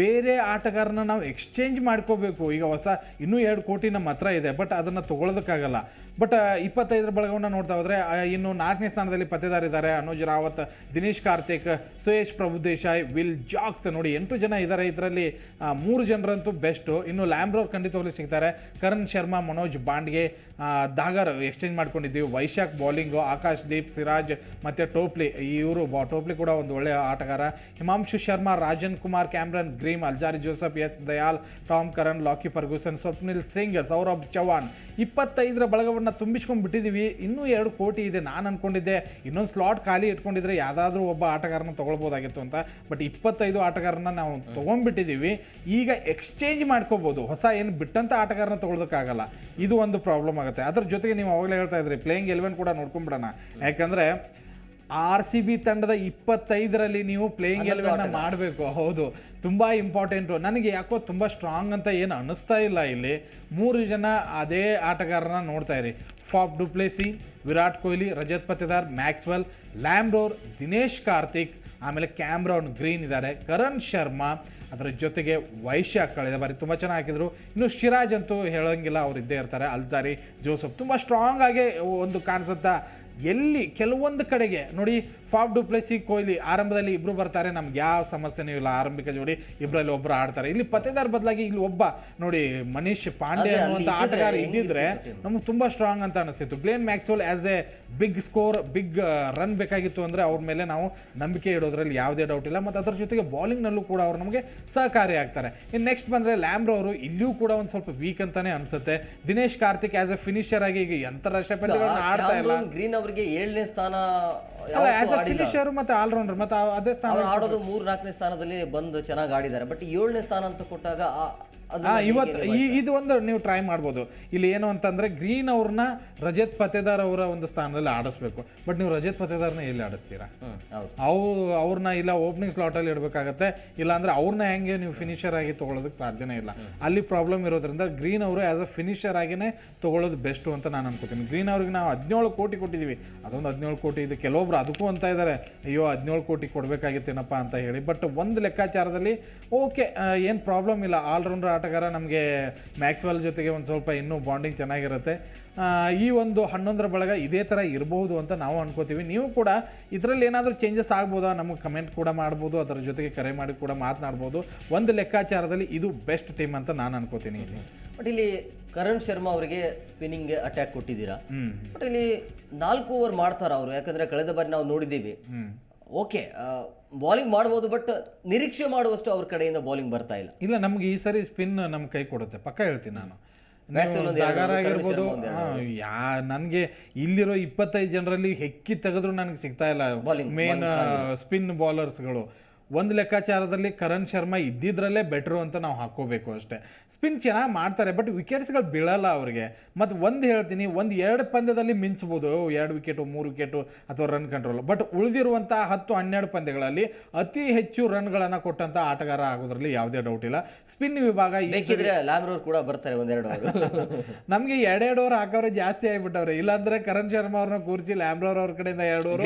ಬೇರೆ ಆಟಗಾರನ ನಾವು ಎಕ್ಸ್ಚೇಂಜ್ ಮಾಡ್ಕೋಬೇಕು. ಈಗ ಹೊಸ ಇನ್ನೂ ಎರಡು ಕೋಟಿ ನಮ್ಮ ಹತ್ರ ಇದೆ ಬಟ್ ಅದನ್ನು ತೊಗೊಳೋದಕ್ಕಾಗಲ್ಲ. ಬಟ್ ಇಪ್ಪತ್ತೈದರ ಬಳಗವನ್ನು ನೋಡ್ತಾ ಹೋದರೆ ಇನ್ನು ನಾಲ್ಕನೇ ಸ್ಥಾನದಲ್ಲಿ ಪತ್ತೇದಾರಿದ್ದಾರೆ ಅನುಜ್ ರಾವತ್, ದಿನೇಶ್ ಕಾರ್ತಿಕ್, ಸುಯೇಶ್ ಪ್ರಭು ದೇಶಾಯ್ ವಿಲ್ ಜಾಕ್ಸ್. ನೋಡಿ, ಎಂಟು ಜನ ಇದ್ದಾರೆ ಇದರಲ್ಲಿ ಮೂರು ಜನರಂತೂ ಬೆಸ್ಟು ಇನ್ನು ಲ್ಯಾಂಬ್ರೋರ್ ಖಂಡಿತವಾಗ್ಲೂ ಸಿಗ್ತಾರೆ. ಕರಣ್ ಶರ್ಮಾ, ಮನೋಜ್ ಬಾಂಡ್ಗೆ ದಾಗರ್ ಎಕ್ಸ್ಚೇಂಜ್ ಮಾಡ್ಕೊಂಡಿದ್ದೀವಿ. ವೈಶಾಖ್ ಬೌಲಿಂಗು ಆಕಾಶ್ ದೀಪ್, ಸಿರಾಜ್ ಮತ್ತು ಟೋಪ್ಲಿ. ಇವರು ಬಾ, ಟೋಪ್ಲಿ ಕೂಡ ಒಂದು ಒಳ್ಳೆಯ ಆಟಗಾರ. Himanshu Sharma, Rajan Kumar, Cameron Green Alzarri Joseph Yash Dayal Tom Curran Lockie Ferguson Swapnil Singh Saurav Chauhan ಇಪ್ಪತ್ತೈದರ ಬಳಗವನ್ನು ತುಂಬಿಸ್ಕೊಂಡು ಬಿಟ್ಟಿದ್ದೀವಿ ಇನ್ನೂ ಎರಡು ಕೋಟಿ ಇದೆ ನಾನು ಅನ್ಕೊಂಡಿದ್ದೆ. ಇನ್ನೊಂದು ಸ್ಲಾಟ್ ಖಾಲಿ ಇಟ್ಕೊಂಡಿದ್ರೆ ಯಾವುದಾದ್ರೂ ಒಬ್ಬ ಆಟಗಾರನ ತೊಗೊಳ್ಬೋದಾಗಿತ್ತು ಅಂತ. ಬಟ್ ಇಪ್ಪತ್ತೈದು ಆಟಗಾರನ ನಾವು ತೊಗೊಂಡ್ಬಿಟ್ಟಿದ್ದೀವಿ ಈಗ ಎಕ್ಸ್ಚೇಂಜ್ ಮಾಡ್ಕೋಬೋದು. ಹೊಸ ಏನು ಬಿಟ್ಟಂಥ ಆಟಗಾರನ ತೊಗೊಳೋದಕ್ಕಾಗಲ್ಲ. ಇದು ಒಂದು ಪ್ರಾಬ್ಲಮ್ ಆಗುತ್ತೆ. ಅದ್ರ ಜೊತೆಗೆ ನೀವು ಅವಾಗಲೇ ಹೇಳ್ತಾ ಇದ್ರಿ ಪ್ಲೇಯಿಂಗ್ ಎಲೆವೆನ್ ಕೂಡ ನೋಡ್ಕೊಂಬಿಡೋಣ ಯಾಕಂದರೆ ಆರ್ ಸಿ ಬಿ ತಂಡದ ಇಪ್ಪತ್ತೈದರಲ್ಲಿ ನೀವು ಪ್ಲೇಯಿಂಗ್ ಎಲೆವೆನ್ನ ಮಾಡಬೇಕು. ಹೌದು. ತುಂಬ ಇಂಪಾರ್ಟೆಂಟು ನನಗೆ ಯಾಕೋ ತುಂಬ ಸ್ಟ್ರಾಂಗ್ ಅಂತ ಏನು ಅನ್ನಿಸ್ತಾ ಇಲ್ಲ ಇಲ್ಲಿ. ಮೂರು ಜನ ಅದೇ ಆಟಗಾರನ ನೋಡ್ತಾ ಇರಿ. Faf du Plessis Virat Kohli Rajat Patidar Maxwell Lomror Dinesh Karthik ಆಮೇಲೆ ಕ್ಯಾಮ್ರಾನ್ ಗ್ರೀನ್ ಇದ್ದಾರೆ. ಕರಣ್ ಶರ್ಮಾ ಅದರ ಜೊತೆಗೆ ವೈಶ್ಯ ಕಳೆದ ಬಾರಿ ತುಂಬ ಚೆನ್ನಾಗಿ ಹಾಕಿದರು. ಇನ್ನು ಶಿರಾಜ್ ಅಂತೂ ಹೇಳೋಂಗಿಲ್ಲ ಅವ್ರು ಇದ್ದೇ ಇರ್ತಾರೆ. ಅಲ್ಜಾರಿ ಜೋಸಫ್ ತುಂಬ ಸ್ಟ್ರಾಂಗ್ ಆಗಿ ಒಂದು ಕಾಣಿಸುತ್ತಾ ಎಲ್ಲಿ ಕೆಲವೊಂದು ಕಡೆಗೆ ನೋಡಿ ಫಾಫ್ ಡುಪ್ಲೆಸಿ ಕೊಹ್ಲಿ ಆರಂಭದಲ್ಲಿ ಇಬ್ರು ಬರ್ತಾರೆ ನಮ್ಗೆ ಯಾವ ಸಮಸ್ಯೆನೂ ಇಲ್ಲ ಆರಂಭಿಕ ಜೋಡಿ ಇಬ್ಬರಲ್ಲಿ ಒಬ್ಬರು ಆಡ್ತಾರೆ. ಇಲ್ಲಿ ಪತ್ತೇದಾರ್ ಬದಲಾಗಿ ಇಲ್ಲಿ ಒಬ್ಬ ನೋಡಿ ಮನೀಶ್ ಪಾಂಡೆ ಅನ್ನುವಂಥ ಆಟಗಾರ ಇದ್ದಿದ್ರೆ ನಮ್ಗೆ ತುಂಬ ಸ್ಟ್ರಾಂಗ್ ಅಂತ ಅನಿಸ್ತಿತ್ತು. Glenn Maxwell as a big score big run ಬೇಕಾಗಿತ್ತು ಅಂದರೆ ಅವ್ರ ಮೇಲೆ ನಾವು ನಂಬಿಕೆ ಇಡೋದ್ರಲ್ಲಿ ಯಾವುದೇ ಡೌಟ್ ಇಲ್ಲ. ಮತ್ತು ಅದ್ರ ಜೊತೆಗೆ ಬೌಲಿಂಗ್ನಲ್ಲೂ ಕೂಡ ಅವ್ರು ನಮಗೆ ಸಹಕಾರಿ ಆಗ್ತಾರೆ. ಇನ್ನು ನೆಕ್ಸ್ಟ್ ಬಂದರೆ ಲ್ಯಾಂಬ್ರೋ ಅವರು ಇಲ್ಲಿಯೂ ಕೂಡ ಒಂದು ಸ್ವಲ್ಪ ವೀಕ್ ಅಂತಾನೆ ಅನಿಸುತ್ತೆ. Dinesh Karthik as a finisher ಆಗಿ ಈಗ ಅಂತಾರಾಷ್ಟ್ರೀಯ ಪಂದ್ಯಗಳನ್ನ ಆಡ್ತಾ ಇಲ್ಲ. ಗ್ರೀನ್ ಅವರಿಗೆ ಏಳನೇ ಸ್ಥಾನ ಫಿನಿಷರ್ ಮತ್ತೆ ಆಲ್ರೌಂಡರ್ ಮತ್ತೆ ಅದೇ ಸ್ಥಾನ ಆಡೋದು ಮೂರ್ ನಾಲ್ಕನೇ ಸ್ಥಾನದಲ್ಲಿ ಬಂದು ಚೆನ್ನಾಗಿ ಆಡಿದ್ದಾರೆ. ಬಟ್ ಏಳನೇ ಸ್ಥಾನ ಅಂತ ಕೊಟ್ಟಾಗ ಇವತ್ತು ಈ ಇದು ಒಂದು ನೀವು ಟ್ರೈ ಮಾಡ್ಬೋದು. ಇಲ್ಲಿ ಏನು ಅಂತಂದ್ರೆ ಗ್ರೀನ್ ಅವ್ರನ್ನ ರಜತ್ ಪತೇದಾರ್ ಅವರ ಒಂದು ಸ್ಥಾನದಲ್ಲಿ ಆಡಿಸ್ಬೇಕು. ಬಟ್ ನೀವು ರಜತ್ ಪತೇದಾರ್ನ ಎಲ್ಲಿ ಆಡಿಸ್ತೀರಾ? ಅವ್ರು ಅವ್ರನ್ನ ಇಲ್ಲ ಓಪನಿಂಗ್ ಸ್ಲಾಟಲ್ಲಿ ಇಡಬೇಕಾಗತ್ತೆ. ಇಲ್ಲ ಅಂದ್ರೆ ಅವ್ರನ್ನ ಹೆಂಗೆ ನೀವು ಫಿನಿಷರ್ ಆಗಿ ತೊಗೊಳೋದಕ್ಕೆ ಸಾಧ್ಯನೇ ಇಲ್ಲ. ಅಲ್ಲಿ ಪ್ರಾಬ್ಲಮ್ ಇರೋದ್ರಿಂದ ಗ್ರೀನ್ ಅವರು ಆಸ್ ಅ ಫಿನಿಷರ್ ಆಗಿನೇ ತಗೊಳ್ಳೋದು ಬೆಸ್ಟು ಅಂತ ನಾನು ಅನ್ಕೋತೀನಿ. ಗ್ರೀನ್ ಅವ್ರಿಗೆ ನಾವು ಹದಿನೇಳು ಕೋಟಿ ಕೊಟ್ಟಿದ್ದೀವಿ ಅದೊಂದು ಹದಿನೇಳು ಕೋಟಿ ಇದು ಕೆಲವೊಬ್ರು ಅದಕ್ಕೂ ಅಂತ ಇದ್ದಾರೆ ಅಯ್ಯೋ ಹದಿನೇಳು ಕೋಟಿ ಕೊಡಬೇಕಾಗಿತ್ತೇನಪ್ಪ ಅಂತ ಹೇಳಿ. ಬಟ್ ಒಂದು ಲೆಕ್ಕಾಚಾರದಲ್ಲಿ ಓಕೆ ಏನು ಪ್ರಾಬ್ಲಮ್ ಇಲ್ಲ. ಆಲ್ರೌಂಡರ್ ಆಟಗಾರ ನಮಗೆ ಮ್ಯಾಕ್ಸ್ವೆಲ್ ಜೊತೆಗೆ ಒಂದು ಸ್ವಲ್ಪ ಇನ್ನೂ ಬಾಂಡಿಂಗ್ ಚೆನ್ನಾಗಿರುತ್ತೆ. ಈ ಒಂದು ಹನ್ನೊಂದರ ಬಳಗ ಇದೇ ಥರ ಇರಬಹುದು ಅಂತ ನಾವು ಅನ್ಕೋತೀವಿ. ನೀವು ಕೂಡ ಇದರಲ್ಲಿ ಏನಾದರೂ ಚೇಂಜಸ್ ಆಗ್ಬೋದಾ? ನಮಗೆ ಕಮೆಂಟ್ ಕೂಡ ಮಾಡ್ಬೋದು ಅದರ ಜೊತೆಗೆ ಕರೆ ಮಾಡಿ ಕೂಡ ಮಾತನಾಡ್ಬೋದು. ಒಂದು ಲೆಕ್ಕಾಚಾರದಲ್ಲಿ ಇದು ಬೆಸ್ಟ್ ಟೀಮ್ ಅಂತ ನಾನು ಅನ್ಕೋತೀನಿ ಇಲ್ಲಿ. ಬಟ್ ಇಲ್ಲಿ ಕರಣ್ ಶರ್ಮಾ ಅವರಿಗೆ ಸ್ಪಿನ್ನಿಂಗ್ ಅಟ್ಯಾಕ್ ಕೊಟ್ಟಿದ್ದೀರಾ? ಬಟ್ ಇಲ್ಲಿ ನಾಲ್ಕು ಓವರ್ ಮಾಡ್ತಾರ ಅವರು. ಯಾಕಂದ್ರೆ ಕಳೆದ ಬಾರಿ ನಾವು ನೋಡಿದ್ದೀವಿ. ಓಕೆ ಬಾಲಿಂಗ್ ಮಾಡ್ಬೋದು ಬಟ್ ನಿರೀಕ್ಷೆ ಮಾಡುವಷ್ಟು ಅವ್ರ ಕಡೆಯಿಂದ ಬಾಲಿಂಗ್ ಬರ್ತಾ ಇಲ್ಲ. ಇಲ್ಲ ನಮ್ಗೆ ಈ ಸರಿ ಸ್ಪಿನ್ ನಮ್ ಕೈ ಕೊಡುತ್ತೆ. ಪಕ್ಕ ಹೇಳ್ತೀನಿ ನಾನು. ಆಗಿರ್ಬೋದು ಯಾ ನನಗೆ ಇಲ್ಲಿರೋ ಇಪ್ಪತ್ತೈದು ಜನರಲ್ಲಿ ಹೆಕ್ಕಿ ತೆಗೆದ್ರು ನನಗೆ ಸಿಗ್ತಾ ಇಲ್ಲ. ಮೇನ್ ಸ್ಪಿನ್ ಬೌಲರ್ಸ್ಗಳು ಒಂದು ಲೆಕ್ಕಾಚಾರದಲ್ಲಿ ಕರಣ್ ಶರ್ಮಾ ಇದ್ದಿದ್ರಲ್ಲೇ ಬೆಟ್ರು ಅಂತ ನಾವು ಹಾಕೋಬೇಕು ಅಷ್ಟೇ. ಸ್ಪಿನ್ ಚೆನ್ನಾಗಿ ಮಾಡ್ತಾರೆ ಬಟ್ ವಿಕೆಟ್ಸ್ಗಳು ಬೀಳಲ್ಲ ಅವ್ರಿಗೆ. ಮತ್ತು ಒಂದು ಹೇಳ್ತೀನಿ ಒಂದು ಎರಡು ಪಂದ್ಯದಲ್ಲಿ ಮಿಂಚ್ಬೋದು. ಎರಡು ವಿಕೆಟು ಮೂರು ವಿಕೆಟು ಅಥವಾ ರನ್ ಕಂಟ್ರೋಲ್ ಬಟ್ ಉಳಿದಿರುವಂಥ ಹತ್ತು ಹನ್ನೆರಡು ಪಂದ್ಯಗಳಲ್ಲಿ ಅತಿ ಹೆಚ್ಚು ರನ್ಗಳನ್ನು ಕೊಟ್ಟಂಥ ಆಟಗಾರ ಆಗೋದ್ರಲ್ಲಿ ಯಾವುದೇ ಡೌಟ್ ಇಲ್ಲ. ಸ್ಪಿನ್ ವಿಭಾಗ ಕೂಡ ಬರ್ತಾರೆ ಒಂದೆರಡು [laughs] ನಮಗೆ ಎರಡೆರಡು ಓವರ್ ಹಾಕೋರೆ ಜಾಸ್ತಿ ಆಗಿಬಿಟ್ಟವ್ರೆ. ಇಲ್ಲಾಂದ್ರೆ ಕರಣ್ ಶರ್ಮಾ ಅವ್ರನ್ನ ಕೂರಿಸಿ ಲ್ಯಾಂಬ್ರೋರ್ ಅವ್ರ ಕಡೆಯಿಂದ ಎರಡು ಓವರ್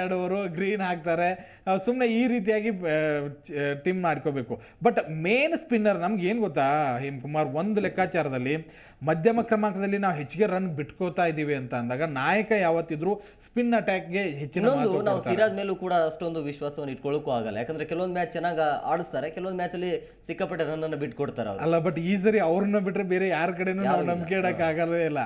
ಎರಡು ಓವರ್ ಗ್ರೀನ್ ಹಾಕ್ತಾರೆ. ಸುಮ್ಮನೆ ಈ ರೀತಿಯಾಗಿ ಟೀಮ್ ಮಾಡ್ಕೋಬೇಕು. ಬಟ್ ಮೇನ್ ಸ್ಪಿನ್ನರ್ ನಮ್ಗೆ ಏನು ಗೊತ್ತಾ ಹೇಮ್ ಕುಮಾರ್ ಒಂದು ಲೆಕ್ಕಾಚಾರದಲ್ಲಿ ಮಧ್ಯಮ ಕ್ರಮಾಂಕದಲ್ಲಿ ನಾವು ಹೆಚ್ಚಿಗೆ ರನ್ ಬಿಟ್ಕೋತಾ ಇದ್ದೀವಿ ಅಂತ ಅಂದಾಗ ನಾಯಕ ಯಾವತ್ತಿದ್ರು ಸ್ಪಿನ್ ಅಟ್ಯಾಕ್ಗೆ ಹೆಚ್ಚಿನ ಇನ್ನೊಂದು ನಾವು ಸಿರಾಜ್ ಮೇಲೂ ಕೂಡ ಅಷ್ಟೊಂದು ವಿಶ್ವಾಸವನ್ನು ಇಟ್ಕೊಳ್ಳೋಕ್ಕೂ ಆಗಲ್ಲ. ಯಾಕಂದ್ರೆ ಕೆಲವೊಂದು ಮ್ಯಾಚ್ ಚೆನ್ನಾಗಿ ಆಡಿಸ್ತಾರೆ ಕೆಲವೊಂದು ಮ್ಯಾಚ್ ಅಲ್ಲಿ ಸಿಕ್ಕಾಪಟ್ಟೆ ರನ್ ಅನ್ನು ಬಿಟ್ಕೊಡ್ತಾರೆ ಅಲ್ಲ ಬಟ್ ಈ ಸರಿ ಅವ್ರನ್ನ ಬಿಟ್ರೆ ಬೇರೆ ಯಾರ ಕಡೆನೂ ನಾವು ನಂಬಿಕೆ ಇಡಕ್ ಆಗಲ್ಲೇ ಇಲ್ಲ.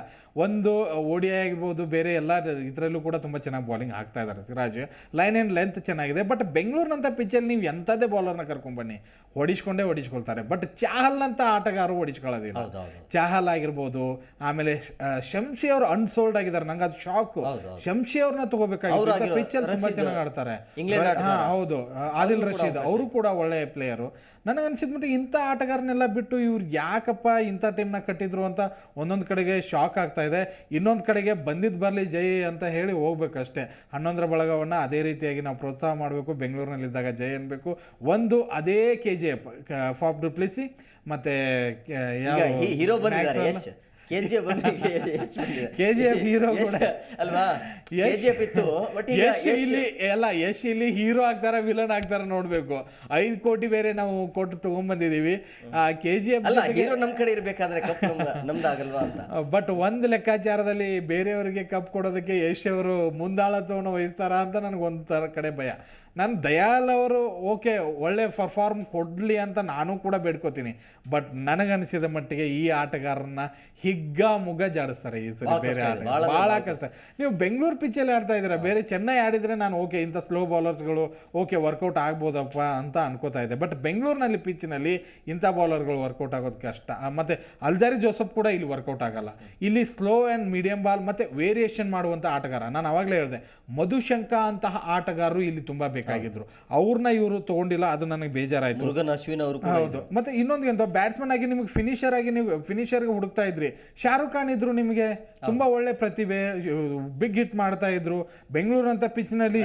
ಒಂದು ಓಡಿ ಆಗಿರ್ಬೋದು ಬೇರೆ ಎಲ್ಲ ಇದರಲ್ಲೂ ಕೂಡ ತುಂಬಾ ಚೆನ್ನಾಗಿ ಬೌಲಿಂಗ್ ಆಗ್ತಾ ಇದ್ದಾರೆ ಸಿರಾಜ್. ಲೈನ್ ಅಂಡ್ ಲೆಂತ್ ಚೆನ್ನಾಗಿದೆ ಬಟ್ ಬೆಂಗಳೂರಿನಂಥ ಪಿಚ್ಚಲ್ಲಿ ನೀವು ಎಂಥದ್ದೇ ಬೌಲರ್ನ ಕರ್ಕೊಂಡ್ಬನ್ನಿ ಹೊಡಿಸ್ಕೊಂಡೇ ಹೊಡಿಸ್ಕೊಳ್ತಾರೆ. ಬಟ್ ಚಹಲ್ ಅಂತ ಆಟಗಾರರು ಹೊಡಿಸ್ಕೊಳ್ಳೋದಿಲ್ಲ. ಚಹಲ್ ಆಗಿರ್ಬೋದು ಆಮೇಲೆ ಶಂಶಿ ಅವರು ಅನ್ಸೋಲ್ಡ್ ಆಗಿದ್ದಾರೆ. ನಂಗೆ ಅದು ಶಾಕ್ ಶಂಶಿ ಅವ್ರನ್ನ ತಗೋಬೇಕಾಗಿತ್ತು. ಪಿಚ್ಚಲ್ಲಿ ತುಂಬಾ ಚೆನ್ನಾಗಿ ಆಡ್ತಾರೆ. ಹೌದು. ಆದಿಲ್ ರಶೀದ್. ಅವರು ಕೂಡ ಒಳ್ಳೆ ಪ್ಲೇಯರು ನನಗೆ ಅನ್ಸಿದ ಮಟ್ಟಿಗೆ ಇಂಥ ಆಟಗಾರನೆಲ್ಲ ಬಿಟ್ಟು ಇವ್ರು ಯಾಕಪ್ಪ ಇಂಥ ಟೀಮ್ನ ಕಟ್ಟಿದ್ರು ಅಂತ ಒಂದೊಂದು ಕಡೆಗೆ ಶಾಕ್ ಆಗ್ತಾ ಇದೆ. ಇನ್ನೊಂದು ಕಡೆಗೆ ಬಂದಿದ್ದು ಬರಲಿ ಜೈ ಅಂತ ಹೇಳಿ ಹೋಗ್ಬೇಕಷ್ಟೇ. ಹನ್ನೊಂದರ ಬಳಗವನ್ನು ಅದೇ ರೀತಿಯಾಗಿ ನಾವು ಪ್ರೋತ್ಸಾಹ ಮಾಡಬೇಕು. ಬೆಂಗಳೂರಿನಲ್ಲಿದ್ದಾಗ ಜೈ ಅನ್ಬೇಕು. ಒಂದು ಅದೇ K G F Faf du Plessis ಮತ್ತೆ hero K G F K G F hero ಕೂಡ. ಅಲ್ವಾ? ಕೆ ಯಶ್- ಜಿ ಎಫ್ ಇತ್ತು ಬಟ್ ಈಗ ಯಶ್ ಇಲ್ಲಿ ಎಲ್ಲ ಯಶ್ ಇಲ್ಲಿ ಹೀರೋ ಆಗ್ತಾರ ವಿಲನ್ ಆಗ್ತಾರ ನೋಡ್ಬೇಕು. ಐದು ಕೋಟಿ ಬೇರೆ ನಾವು ಕೊಟ್ಟು ತಗೊಂಡ್ಬಂದಿದೀವಿ ಕೆ ಜಿ ಎಫ್ ಅಲ್ಲ ಹೀರೋ ನಮ್ಮ ಕಡೆ ಇರ್ಬೇಕಾದ್ರೆ ಕಪ್ ನಮ್ದ ನಮ್ದಾಗಲ್ವಾ ಅಂತ. ಬಟ್ ಒಂದು ಲೆಕ್ಕಾಚಾರದಲ್ಲಿ ಬೇರೆಯವರಿಗೆ ಕಪ್ ಕೊಡೋದಕ್ಕೆ ಯಶ್ ಅವರು ಮುಂದಾಳತ್ವವನ್ನು ವಹಿಸ್ತಾರ ಅಂತ ನನಗೊಂದು ತರ ಕಡೆ ಭಯ. ನಾನು ದಯಾಲ್ ಅವರು ಓಕೆ ಒಳ್ಳೆ ಪರ್ಫಾರ್ಮ್ ಕೊಡಲಿ ಅಂತ ನಾನು ಕೂಡ ಬೇಡ್ಕೋತೀನಿ. ಬಟ್ ನನಗನಿಸಿದ ಮಟ್ಟಿಗೆ ಈ ಆಟಗಾರನ್ನ ಹಿಗ್ಗ ಮುಗ್ಗ ಜಾಡಿಸ್ತಾರೆ ಈ ಸರಿ ಬೇರೆ ಆಟ ಬಹಳ ಕಷ್ಟ. ನೀವು ಬೆಂಗಳೂರು ಪಿಚ್ಚಲ್ಲಿ ಆಡ್ತಾ ಇದ್ದೀರಾ? ಬೇರೆ ಚೆನ್ನೈ ಆಡಿದರೆ ನಾನು ಓಕೆ ಇಂಥ ಸ್ಲೋ ಬೌಲರ್ಸ್ಗಳು ಓಕೆ ವರ್ಕೌಟ್ ಆಗ್ಬೋದಪ್ಪ ಅಂತ ಅನ್ಕೋತಾ ಇದ್ದೆ. ಬಟ್ ಬೆಂಗಳೂರಿನಲ್ಲಿ ಪಿಚ್ನಲ್ಲಿ ಇಂಥ ಬೌಲರ್ಗಳು ವರ್ಕೌಟ್ ಆಗೋದು ಕಷ್ಟ. ಮತ್ತು ಅಲ್ಜಾರಿ ಜೋಸಫ್ ಕೂಡ ಇಲ್ಲಿ ವರ್ಕೌಟ್ ಆಗಲ್ಲ. ಇಲ್ಲಿ ಸ್ಲೋ ಆ್ಯಂಡ್ ಮೀಡಿಯಂ ಬಾಲ್ ಮತ್ತು ವೇರಿಯೇಷನ್ ಮಾಡುವಂಥ ಆಟಗಾರ. ನಾನು ಅವಾಗಲೇ ಹೇಳಿದೆ ಮಧುಶಂಕ ಅಂತಹ ಆಟಗಾರರು ಇಲ್ಲಿ ತುಂಬಾ ಬೇಕಾಗಿದ್ರು. ಅವ್ರನ್ನ ಇವರು ತಗೊಂಡಿಲ್ಲ ಅದು ನನಗೆ ಬೇಜಾರಾಯ್ತು. ಮುರುಗನ್ ಅಶ್ವಿನ್ ಅವರು ಕೂಡ ಹೌದು. ಮತ್ತೆ ಇನ್ನೊಂದು ಎಂತ ಬ್ಯಾಟ್ಸ್ಮನ್ ಆಗಿ ನಿಮಗೆ ಫಿನಿಷರ್ ಆಗಿ ನೀವು ಫಿನಿಷರ್ಗೆ ಹುಡುಕ್ತಾ ಇದ್ರಿ. ಶಾರುಖ್ ಖಾನ್ ಇದ್ರು ನಿಮಗೆ ತುಂಬಾ ಒಳ್ಳೆ ಪ್ರತಿಭೆ ಬಿಗ್ ಹಿಟ್ ಮಾಡ್ತಾ ಇದ್ರು. ಬೆಂಗಳೂರು ಅಂತ ಪಿಚ್ನಲ್ಲಿ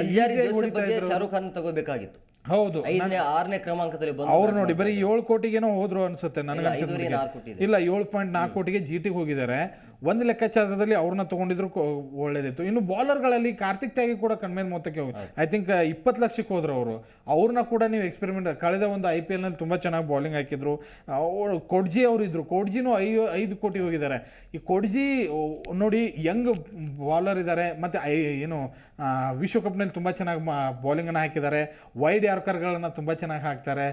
ಹೊಡಿತಾ ಇದ್ರು. ಶಾರುಖ್ ಖಾನ್ ತಗೋಬೇಕಾಗಿತ್ತು. ಹೌದು ಐದನೇ ಆರನೇ ಕ್ರಮಾಂಕದಲ್ಲಿ ಬಂದು ಅವ್ರು ನೋಡಿ ಬರೀ ಏಳು ಕೋಟಿಗೇನೋ ಹೋದ್ರು ಅನ್ಸುತ್ತೆ ನನಗೆ ಇಲ್ಲ, ಅನ್ಸಿದ ಐದೂವರೆ ಮಟ್ಟಿಗೆ. ಆರು ಕೋಟಿ ಇದೆ. ಇಲ್ಲ ಏಳು ಪಾಯಿಂಟ್ ನಾಲ್ಕು ಕೋಟಿಗೆ ಜಿ ಟಿಗೆ ಹೋಗಿದ್ದಾರೆ. ಒಂದು ಲೆಕ್ಕಾಚಾರದಲ್ಲಿ ಅವ್ರನ್ನ ತಗೊಂಡಿದ್ರು ಕೊ- ಒಳ್ಳೇದಿತ್ತು. ಇನ್ನು ಬೌಲರ್ಗಳಲ್ಲಿ ಕಾರ್ತಿಕ್ ತ್ಯಾಗಿ ಕೂಡ ಕಣ್ಮೇಲೆ ಮೊತ್ತಕ್ಕೆ ಹೋಗಿ ಐ ಥಿಂಕ್ ಇಪ್ಪತ್ತು ಲಕ್ಷಕ್ಕೆ ಹೋದ್ರು ಅವರು. ಅವ್ರನ್ನ ಕೂಡ ನೀವು ಎಕ್ಸ್ಪೆರಿಮೆಂಟ್ ಕಳೆದ ಒಂದು ಐ ಪಿ ಎಲ್ನಲ್ಲಿ ತುಂಬ ಚೆನ್ನಾಗಿ ಬೌಲಿಂಗ್ ಹಾಕಿದ್ರು. ಅವ್ರು ಕೊಡ್ಜಿ ಅವರು ಇದ್ರು. ಕೊಡ್ಜಿನೂ ಐದು ಐದು ಕೋಟಿ ಹೋಗಿದ್ದಾರೆ. ಈ ಕೊಡ್ಜಿ ಓ, ನೋಡಿ ಯಂಗ್ ಬಾಲರ್ ಇದ್ದಾರೆ. ಮತ್ತು ಏನು ಆ, ವಿಶ್ವಕಪ್ನಲ್ಲಿ ತುಂಬ ಚೆನ್ನಾಗಿ ಬೌಲಿಂಗನ್ನು ಹಾಕಿದ್ದಾರೆ. ವೈಡ್ ಯಾರ್ಕರ್ಗಳನ್ನು ತುಂಬ ಚೆನ್ನಾಗಿ ಹಾಕ್ತಾರೆ.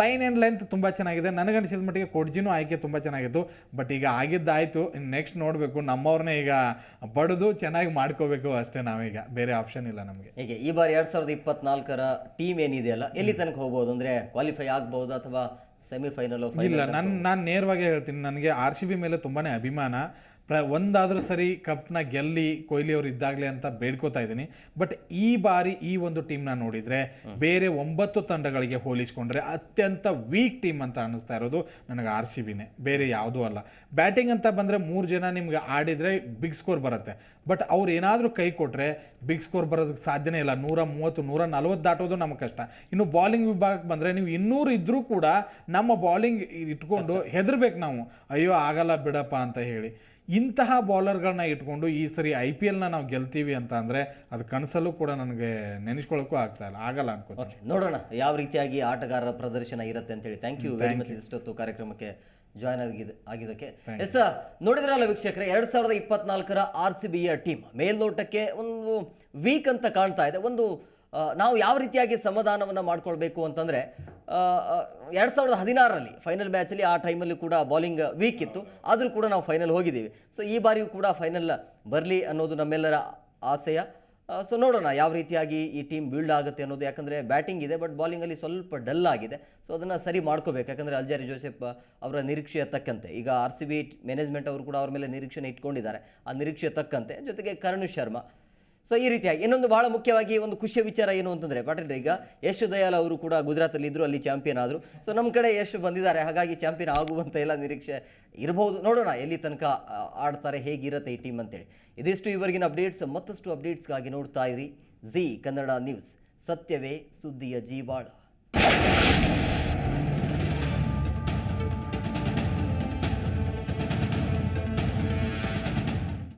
ಲೈನ್ ಆ್ಯಂಡ್ ಲೆಂತ್ ತುಂಬ ಚೆನ್ನಾಗಿದೆ. ನನಗನ್ಸಿದ ಮಟ್ಟಿಗೆ ಕೊಡ್ಜಿನೂ ಆಯ್ಕೆ ತುಂಬ ಚೆನ್ನಾಗಿತ್ತು. ಬಟ್ ಈಗ ಆಗಿದ್ದಾಯಿತು. ನೆಕ್ಸ್ಟ್ ನೋಡಬೇಕು. ನಮ್ಮವ್ರನ್ನೇ ಈಗ ಬಡಿದು ಚೆನ್ನಾಗಿ ಮಾಡ್ಕೋಬೇಕು ಅಷ್ಟೇ ನಾವೀಗ. ಬೇರೆ ಆಪ್ಷನ್ ಇಲ್ಲ ನಮಗೆ. ಹೀಗೆ? ಈ ಬಾರಿ ಎರಡು ಸಾವಿರದ ಇಪ್ಪತ್ನಾಲ್ಕರ ಟೀಮ್ ಏನಿದೆಯಲ್ಲ ಎಲ್ಲಿ ತನಕ ಹೋಗ್ಬೋದು? ಅಂದ್ರೆ ಕ್ವಾಲಿಫೈ ಆಗ್ಬೋದು ಅಥವಾ ಸೆಮಿಫೈನಲ್ ಇಲ್ಲ ನಾನು ನಾನು ನೇರವಾಗಿ ಹೇಳ್ತೀನಿ. ನನಗೆ ಆರ್ ಸಿ ಬಿ ಮೇಲೆ ತುಂಬಾ ಅಭಿಮಾನ. ಪ್ರ ಒಂದಾದರೂ ಸರಿ ಕಪ್ನ ಗೆಲ್ಲಿ ಕೊಹ್ಲಿ ಅವರು ಇದ್ದಾಗಲೇ ಅಂತ ಬೇಡ್ಕೋತಾ ಇದ್ದೀನಿ. ಬಟ್ ಈ ಬಾರಿ ಈ ಒಂದು ಟೀಮ್ನ ನೋಡಿದರೆ ಬೇರೆ ಒಂಬತ್ತು ತಂಡಗಳಿಗೆ ಹೋಲಿಸ್ಕೊಂಡ್ರೆ ಅತ್ಯಂತ ವೀಕ್ ಟೀಮ್ ಅಂತ ಅನ್ನಿಸ್ತಾ ಇರೋದು ನನಗೆ ಆರ್ ಸಿ ಬಿನೇ. ಬೇರೆ ಯಾವುದೂ ಅಲ್ಲ. ಬ್ಯಾಟಿಂಗ್ ಅಂತ ಬಂದರೆ ಮೂರು ಜನ ನಿಮ್ಗೆ ಆಡಿದರೆ ಬಿಗ್ ಸ್ಕೋರ್ ಬರುತ್ತೆ. ಬಟ್ ಅವ್ರು ಏನಾದರೂ ಕೈ ಕೊಟ್ಟರೆ ಬಿಗ್ ಸ್ಕೋರ್ ಬರೋದಕ್ಕೆ ಸಾಧ್ಯನೇ ಇಲ್ಲ. ನೂರ ಮೂವತ್ತು ನೂರ ನಲ್ವತ್ತು ದಾಟೋದು ನಮಗೆ ಕಷ್ಟ. ಇನ್ನು ಬಾಲಿಂಗ್ ವಿಭಾಗಕ್ಕೆ ಬಂದರೆ ನೀವು ಇನ್ನೂರು ಇದ್ದರೂ ಕೂಡ ನಮ್ಮ ಬಾಲಿಂಗ್ ಇಟ್ಕೊಂಡು ಹೆದರ್ಬೇಕು ನಾವು. ಅಯ್ಯೋ ಆಗಲ್ಲ ಬಿಡಪ್ಪ ಅಂತ ಹೇಳಿ. ಇಂತಹ ಬೌಲರ್ಗಳನ್ನ ಇಟ್ಕೊಂಡು ಈ ಸರಿ ಐ ಪಿ ಎಲ್ನ ನಾವು ಗೆಲ್ತೀವಿ ಅಂತ ಅಂದರೆ ಅದು ಕನಸಲ್ಲೂ ಕೂಡ ನನಗೆ ನೆನೆಸ್ಕೊಳ್ಳೋಕ್ಕೂ ಆಗ್ತಾ ಇಲ್ಲ. ಆಗಲ್ಲ ಅನ್ಕೋತೀನಿ. ನೋಡೋಣ ಯಾವ ರೀತಿಯಾಗಿ ಆಟಗಾರರ ಪ್ರದರ್ಶನ ಇರುತ್ತೆ ಅಂತೇಳಿ. ಥ್ಯಾಂಕ್ ಯು ವೆರಿ ಮಚ್ ಇಷ್ಟೊತ್ತು ಕಾರ್ಯಕ್ರಮಕ್ಕೆ ಜಾಯ್ನ್ ಆಗಿದೆ ಆಗಿದ್ದಕ್ಕೆ. ಎಸ್ ನೋಡಿದ್ರಲ್ಲ ವೀಕ್ಷಕರೇ ಎರಡು ಸಾವಿರದ ಇಪ್ಪತ್ನಾಲ್ಕರ ಆರ್ ಸಿ ಬಿಯ ಟೀಮ್ ಮೇಲ್ನೋಟಕ್ಕೆ ಒಂದು ವೀಕ್ ಅಂತ ಕಾಣ್ತಾ ಇದೆ. ಒಂದು ನಾವು ಯಾವ ರೀತಿಯಾಗಿ ಸಮಾಧಾನವನ್ನು ಮಾಡ್ಕೊಳ್ಬೇಕು ಅಂತಂದರೆ ಎರಡು ಸಾವಿರದ ಹದಿನಾರರಲ್ಲಿ ಫೈನಲ್ ಮ್ಯಾಚಲ್ಲಿ ಆ ಟೈಮಲ್ಲಿ ಕೂಡ ಬೌಲಿಂಗ್ ವೀಕ್ ಇತ್ತು. ಆದರೂ ಕೂಡ ನಾವು ಫೈನಲ್ ಹೋಗಿದ್ದೀವಿ. ಸೊ ಈ ಬಾರಿಯೂ ಕೂಡ ಫೈನಲ್ ಬರಲಿ ಅನ್ನೋದು ನಮ್ಮೆಲ್ಲರ ಆಸೆಯ. ಸೊ ನೋಡೋಣ ಯಾವ ರೀತಿಯಾಗಿ ಈ ಟೀಮ್ ಬಿಲ್ಡ್ ಆಗುತ್ತೆ ಅನ್ನೋದು. ಯಾಕಂದರೆ ಬ್ಯಾಟಿಂಗ್ ಇದೆ ಬಟ್ ಬಾಲಿಂಗಲ್ಲಿ ಸ್ವಲ್ಪ ಡಲ್ ಆಗಿದೆ. ಸೊ ಅದನ್ನು ಸರಿ ಮಾಡ್ಕೋಬೇಕು. ಯಾಕಂದರೆ ಅಲ್ಜಾರಿ ಜೋಸೆಫ್ ಅವರ ನಿರೀಕ್ಷೆಯ ತಕ್ಕಂತೆ. ಈಗ ಆರ್ ಸಿ ಬಿ ಮ್ಯಾನೇಜ್ಮೆಂಟ್ ಅವರು ಕೂಡ ಅವ್ರ ಮೇಲೆ ನಿರೀಕ್ಷೆನ ಇಟ್ಕೊಂಡಿದ್ದಾರೆ. ಆ ನಿರೀಕ್ಷೆ ತಕ್ಕಂತೆ. ಜೊತೆಗೆ ಕರಣ್ ಶರ್ಮಾ ಸೊ ಈ ರೀತಿಯಾಗಿ ಇನ್ನೊಂದು ಬಹಳ ಮುಖ್ಯವಾಗಿ ಒಂದು ಖುಷಿಯ ವಿಚಾರ ಏನು ಅಂತಂದರೆ ಪಾಟೀಲ್ ಈಗ ಯಶ್ ದಯಾಲ್ ಅವರು ಕೂಡ ಗುಜರಾತಲ್ಲಿ ಇದ್ದರು ಅಲ್ಲಿ ಚಾಂಪಿಯನ್ ಆದರು. ಸೊ ನಮ್ಮ ಕಡೆ ಯಶ್ ಬಂದಿದ್ದಾರೆ, ಹಾಗಾಗಿ ಚಾಂಪಿಯನ್ ಆಗುವಂಥ ಎಲ್ಲ ನಿರೀಕ್ಷೆ ಇರಬಹುದು ನೋಡೋಣ, ಎಲ್ಲಿ ತನಕ ಆಡ್ತಾರೆ, ಹೇಗಿರುತ್ತೆ ಈ ಟೀಮ್ ಅಂತೇಳಿ. ಇದಿಷ್ಟು ಇವರಿಗಿನ ಅಪ್ಡೇಟ್ಸ್, ಮತ್ತಷ್ಟು ಅಪ್ಡೇಟ್ಸ್ಗಾಗಿ ನೋಡ್ತಾ ಇರಿ. ಜಿ, ಕನ್ನಡ ನ್ಯೂಸ್, ಸತ್ಯವೇ ಸುದ್ದಿಯ ಜೀವಾಳ.